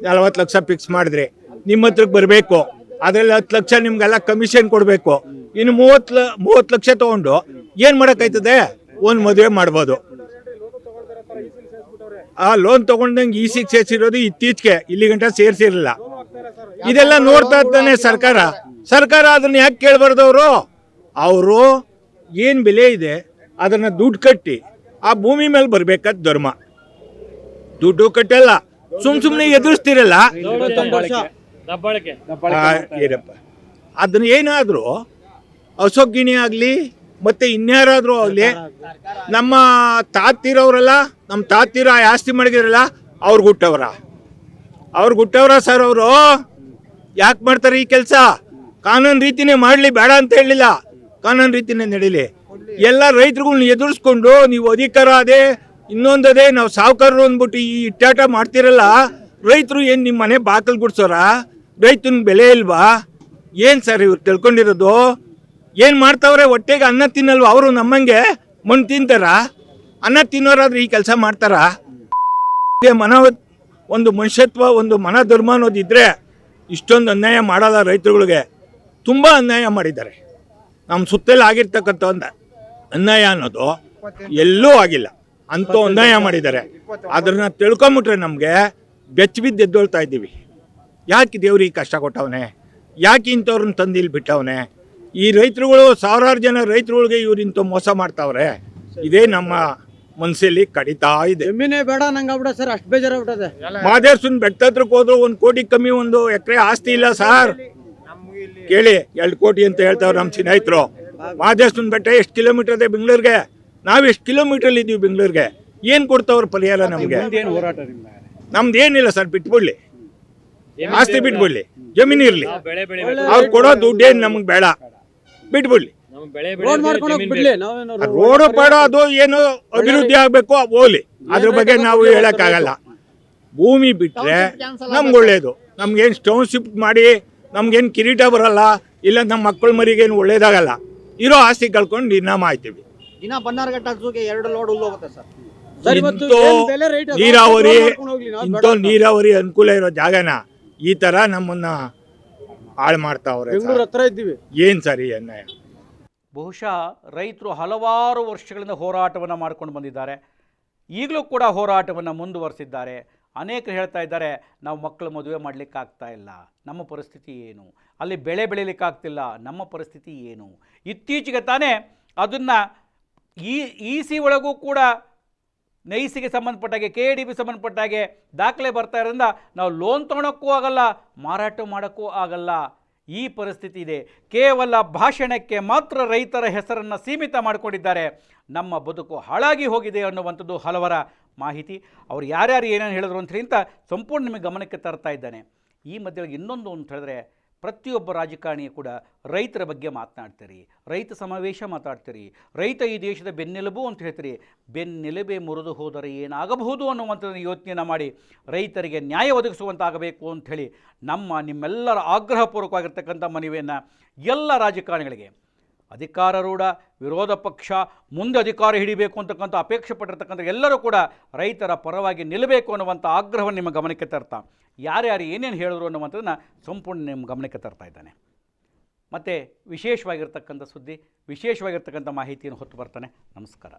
ನಲವತ್ತು ಲಕ್ಷ ಫಿಕ್ಸ್ ಮಾಡಿದ್ರಿ. ನಿಮ್ಮ ಹತ್ರಕ್ಕೆ ಬರಬೇಕು. ಅದರಲ್ಲಿ ಹತ್ತು ಲಕ್ಷ ನಿಮ್ಗೆಲ್ಲ ಕಮಿಷನ್ ಕೊಡಬೇಕು. ಇನ್ನು ಮೂವತ್ತು ಲ ಮೂವತ್ತು ಲಕ್ಷ ತಗೊಂಡು ಏನು ಮಾಡೋಕ್ಕಾಯ್ತದೆ? ಒಂದು ಮದುವೆ ಮಾಡ್ಬೋದು. ಆ ಲೋನ್ ತಗೊಂಡಂಗೆ ಈ ಸಿಕ್ಸ್ ಸೇರಿಸಿರೋದು ಇತ್ತೀಚೆಗೆ. ಇಲ್ಲಿ ಗಂಟ ಸೇರಿಸಿರಲಿಲ್ಲ. ಇದೆಲ್ಲ ನೋಡ್ತಾ ಇದ್ದಾನೆ ಸರ್ಕಾರ. ಸರ್ಕಾರ ಅದನ್ನ ಯಾಕೆ ಕೇಳಬಾರ್ದು ಅವರು? ಏನು ಬೆಲೆ ಇದೆ, ಅದನ್ನ ದುಡ್ಡು ಕಟ್ಟಿ, ಆ ಭೂಮಿ ಮೇಲೆ ಬರಬೇಕಾದ ಧರ್ಮ. ದುಡ್ಡು ಕಟ್ಟಲ್ಲ, ಸುಮ್ ಸುಮ್ಮನೆ ಎದುರಿಸ್ತಿರಲ್ಲ? ಏನಪ್ಪ ಅದನ್ನ ಏನಾದರೂ ಅಶೋಕಿಣಿ ಆಗಲಿ, ಮತ್ತೆ ಇನ್ಯಾರಾದರೂ ಆಗಲಿ, ನಮ್ಮ ತಾತೀರವರಲ್ಲ, ನಮ್ಮ ತಾತಿರ ಆಸ್ತಿ ಮಡಗಿರಲ್ಲ ಅವ್ರಿಗೆ ಹುಟ್ಟವ್ರ. ಅವ್ರು ಹುಟ್ಟವ್ರ ಸರ್ ಅವರು. ಯಾಕೆ ಮಾಡ್ತಾರೆ ಈ ಕೆಲಸ? ಕಾನೂನು ರೀತಿನೇ ಮಾಡಲಿ, ಬೇಡ ಅಂತ ಹೇಳಿಲ್ಲ ಕಾನೂನು ರೀತಿನೇ ನಡೀಲಿ. ಎಲ್ಲ ರೈತರುಗಳ್ನ ಎದುರಿಸ್ಕೊಂಡು ನೀವು ಅಧಿಕಾರ ಅದೇ ಇನ್ನೊಂದದೇ ನಾವು ಸಾವುಕಾರರು ಅಂದ್ಬಿಟ್ಟು ಈ ಇಟ್ಟಾಟ ಮಾಡ್ತಿರಲ್ಲ, ರೈತರು ಏನು ನಿಮ್ಮ ಮನೆ ಬಾಕಲ್ ಗುಡ್ಸೋರ? ರೈತನ ಬೆಲೆ ಇಲ್ವಾ? ಏನು ಸರ್ ಇವ್ರು ತಿಳ್ಕೊಂಡಿರೋದು? ಏನು ಮಾಡ್ತಾವ್ರೆ? ಹೊಟ್ಟೆಗೆ ಅನ್ನ ತಿನ್ನಲ್ವಾ ಅವರು ನಮ್ಮಂಗೆ? ಮಣ್ಣು ತಿಂತಾರ? ಅನ್ನ ತಿನ್ನೋರಾದ್ರೆ ಈ ಕೆಲಸ ಮಾಡ್ತಾರಾ? ಇದೆ ಮನ ಒಂದು ಮನುಷ್ಯತ್ವ ಒಂದು ಮನ ಧರ್ಮ ಅನ್ನೋದಿದ್ರೆ ಇಷ್ಟೊಂದು ಅನ್ಯಾಯ ಮಾಡಲ್ಲ ರೈತರುಗಳಿಗೆ. ತುಂಬ ಅನ್ಯಾಯ ಮಾಡಿದ್ದಾರೆ. ನಮ್ಮ ಸುತ್ತಲೂ ಆಗಿರ್ತಕ್ಕಂಥ ಒಂದು ಅನ್ಯಾಯ ಅನ್ನೋದು ಎಲ್ಲೂ ಆಗಿಲ್ಲ. ಅಂಥ ಅನ್ಯಾಯ ಮಾಡಿದ್ದಾರೆ. ಅದನ್ನ ತಿಳ್ಕೊಂಬಿಟ್ರೆ ನಮಗೆ ಬೆಚ್ಚ ಬಿದ್ದು ಎದ್ದೊಳ್ತಾ ಇದ್ದೀವಿ. ಯಾಕೆ ದೇವ್ರಿಗೆ ಕಷ್ಟ ಕೊಟ್ಟವನೆ? ಯಾಕೆ ಇಂಥವ್ರನ್ನ ತಂದು ಇಲ್ಲಿ ಬಿಟ್ಟವನೇ? ಈ ರೈತರುಗಳು ಸಾವಿರಾರು ಜನ ರೈತರುಗಳಿಗೆ ಇವ್ರು ಇಂಥ ಮೋಸ ಮಾಡ್ತಾವ್ರೆ. ಇದೇ ನಮ್ಮ ಮನಸ್ಸಲ್ಲಿ ಕಡಿತಾ ಇದೆ. ಜಮೀನೇ ಬೇಡ ನಂಗೆ ಆಗ್ಬಿಡ ಸರ್ ಅಷ್ಟು ಬೇಜಾರಾಗ್ಬಿಟ್ಟದೆ. ಮಾದೇಶ್ವನ್ ಬೆಟ್ಟ ಹತ್ರಕ್ಕೆ ಹೋದ್ರು ಒಂದು ಕೋಟಿ ಕಮ್ಮಿ ಒಂದು ಎಕರೆ ಆಸ್ತಿ ಇಲ್ಲ ಸರ್. ಕೇಳಿ ಎರಡು ಕೋಟಿ ಅಂತ ಹೇಳ್ತಾವ್ರೆ ನಮ್ಮ ಸ್ನೇಹಿತರು. ಮಾದೇಶ್ವನ್ ಬೆಟ್ಟ ಎಷ್ಟು ಕಿಲೋಮೀಟರ್ ಇದೆ ಬೆಂಗಳೂರಿಗೆ? ನಾವು ಎಷ್ಟು ಕಿಲೋಮೀಟರ್ ಇದ್ದೀವಿ ಬೆಂಗಳೂರಿಗೆ? ಏನು ಕೊಡ್ತಾವ್ರ ಪರಿಹಾರ ನಮಗೆ? ನಮ್ದು ಏನಿಲ್ಲ ಸರ್ ಬಿಟ್ಬಿಡ್ಲಿ. ಆಸ್ತಿ ಬಿಟ್ಬಿಡ್ಲಿ ಜಮೀನು ಇರಲಿ. ಅವ್ರು ಕೊಡೋ ದುಡ್ಡೇನು ನಮಗೆ ಬೇಡ. ಬಿಟ್ಬಿಡ್ಲಿ. ರೋಡ್ ಮಾಡ್ಕೊಂಡು ಹೋಗಿ ಬಿಡ್ಲಿ ನಾವೇನು ರೋಡ್ ಪಾಡ ಅದು ಏನು ಅಭಿವೃದ್ಧಿ ಆಗಬೇಕು ಹೋಗ್ಲಿ ಅದ್ರ ಬಗ್ಗೆ ನಾವು ಹೇಳಕ್ಕಾಗಲ್ಲ ಭೂಮಿ ಬಿಟ್ರೆ ನಮ್ಗೆ ಒಳ್ಳೇದು. ನಮ್ಗೇನು ಸ್ಟೋನ್ ಶಿಫ್ಟ್ ಮಾಡಿ ನಮ್ಗೇನು ಕಿರೀಟ ಬರಲ್ಲ ಇಲ್ಲ ನಮ್ಮ ಮಕ್ಕಳ ಮರಿಗೇನು ಒಳ್ಳೇದಾಗಲ್ಲ. ಇರೋ ಆಸ್ತಿ ಕಳ್ಕೊಂಡು ದಿನ ಬನ್ನಾರಘಟ್ಟ ಹಸುಗೆ ಎರಡು ಲೋಡ್ ಹುಲ್ಲು ಹೋಗುತ್ತೆ ಸರ್. ಸರ್ ಇವತ್ತು ಇಂಥೋ ಏನ್ ಬೆಲೆ rate ಅದು? ನೀರಾವರಿ ರೋಡ್ ಮಾಡ್ಕೊಂಡು ಹೋಗ್ಲಿ, ನಾವು ಇಂಥ ಬೇಡ ನೀರಾವರಿ ಅನುಕೂಲ ಇರೋ ಜಾಗನ ಈ ತರ ನಮ್ಮನ್ನ ಹಾಳು ಮಾಡ್ತಾವ್ರೆ ಬೆಂಗಳೂರು ಹತ್ರ ಇದ್ದೀವಿ. ಏನ್ ಸರಿ ಅನ್ಯಾಯ? ಬಹುಶಃ ರೈತರು ಹಲವಾರು ವರ್ಷಗಳಿಂದ ಹೋರಾಟವನ್ನು ಮಾಡ್ಕೊಂಡು ಬಂದಿದ್ದಾರೆ. ಈಗಲೂ ಕೂಡ ಹೋರಾಟವನ್ನು ಮುಂದುವರಿಸಿದ್ದಾರೆ. ಅನೇಕರು ಹೇಳ್ತಾ ಇದ್ದಾರೆ, ನಾವು ಮಕ್ಕಳು ಮದುವೆ ಮಾಡಲಿಕ್ಕಾಗ್ತಾ ಇಲ್ಲ. ನಮ್ಮ ಪರಿಸ್ಥಿತಿ ಏನು? ಅಲ್ಲಿ ಬೆಳೆ ಬೆಳೀಲಿಕ್ಕಾಗ್ತಿಲ್ಲ ನಮ್ಮ ಪರಿಸ್ಥಿತಿ ಏನು? ಇತ್ತೀಚೆಗೆ ತಾನೇ ಅದನ್ನು ಈ ಇ ಸಿ ಒಳಗೂ ಕೂಡ ನೈಸಿಗೆ ಸಂಬಂಧಪಟ್ಟಾಗೆ ಕೆ ಡಿ ಬಿ ಸಂಬಂಧಪಟ್ಟಾಗೆ ದಾಖಲೆ ಬರ್ತಾ ಇರೋದ್ರಿಂದ ನಾವು ಲೋನ್ ತೊಗೊಳಕ್ಕೂ ಆಗಲ್ಲ, ಮಾರಾಟ ಮಾಡೋಕ್ಕೂ ಆಗಲ್ಲ. ಈ ಪರಿಸ್ಥಿತಿ ಇದೆ. ಕೇವಲ ಭಾಷಣಕ್ಕೆ ಮಾತ್ರ ರೈತರ ಹೆಸರನ್ನು ಸೀಮಿತ ಮಾಡಿಕೊಂಡಿದ್ದಾರೆ. ನಮ್ಮ ಬದುಕು ಹಾಳಾಗಿ ಹೋಗಿದೆ ಅನ್ನುವಂಥದ್ದು ಹಲವರ ಮಾಹಿತಿ. ಅವ್ರು ಯಾರ್ಯಾರು ಏನೇನು ಹೇಳಿದ್ರು ಅಂತ ಸಂಪೂರ್ಣ ನಿಮಗೆ ಗಮನಕ್ಕೆ ತರ್ತಾ ಇದ್ದಾನೆ. ಈ ಮಧ್ಯೆ ಇನ್ನೊಂದು ಅಂತ ಹೇಳಿದ್ರೆ ಪ್ರತಿಯೊಬ್ಬ ರಾಜಕಾರಣಿಯು ಕೂಡ ರೈತರ ಬಗ್ಗೆ ಮಾತನಾಡ್ತೀರಿ. ರೈತ ಸಮಾವೇಶ ಮಾತಾಡ್ತೀರಿ. ರೈತ ಈ ದೇಶದ ಬೆನ್ನೆಲುಬು ಅಂತ ಹೇಳ್ತೀರಿ. ಬೆನ್ನೆಲುಬೆ ಮುರಿದು ಹೋದರೆ ಏನಾಗಬಹುದು ಅನ್ನುವಂಥದ್ದನ್ನು ಯೋಚನೆಯನ್ನು ಮಾಡಿ ರೈತರಿಗೆ ನ್ಯಾಯ ಒದಗಿಸುವಂತಾಗಬೇಕು ಅಂಥೇಳಿ ನಮ್ಮ ನಿಮ್ಮೆಲ್ಲರ ಆಗ್ರಹಪೂರ್ವಕವಾಗಿರ್ತಕ್ಕಂಥ ಮನವಿಯನ್ನು ಎಲ್ಲ ರಾಜಕಾರಣಿಗಳಿಗೆ, ಅಧಿಕಾರರೂಢ, ವಿರೋಧ ಪಕ್ಷ, ಮುಂದೆ ಅಧಿಕಾರ ಹಿಡಿಬೇಕು ಅಂತಕ್ಕಂಥ ಅಪೇಕ್ಷೆ ಪಟ್ಟಿರ್ತಕ್ಕಂಥ ಎಲ್ಲರೂ ಕೂಡ ರೈತರ ಪರವಾಗಿ ನಿಲ್ಲಬೇಕು ಅನ್ನುವಂಥ ಆಗ್ರಹವನ್ನು ನಿಮ್ಮ ಗಮನಕ್ಕೆ ತರ್ತಾ. ಯಾರ್ಯಾರು ಏನೇನು ಹೇಳಿದ್ರು ಅನ್ನುವಂಥದ್ದನ್ನು ಸಂಪೂರ್ಣ ನಿಮ್ಮ ಗಮನಕ್ಕೆ ತರ್ತಾ ಇದ್ದಾನೆ. ಮತ್ತು ವಿಶೇಷವಾಗಿರ್ತಕ್ಕಂಥ ಸುದ್ದಿ, ವಿಶೇಷವಾಗಿರ್ತಕ್ಕಂಥ ಮಾಹಿತಿಯನ್ನು ಹೊತ್ತು ಬರ್ತಾನೆ. ನಮಸ್ಕಾರ.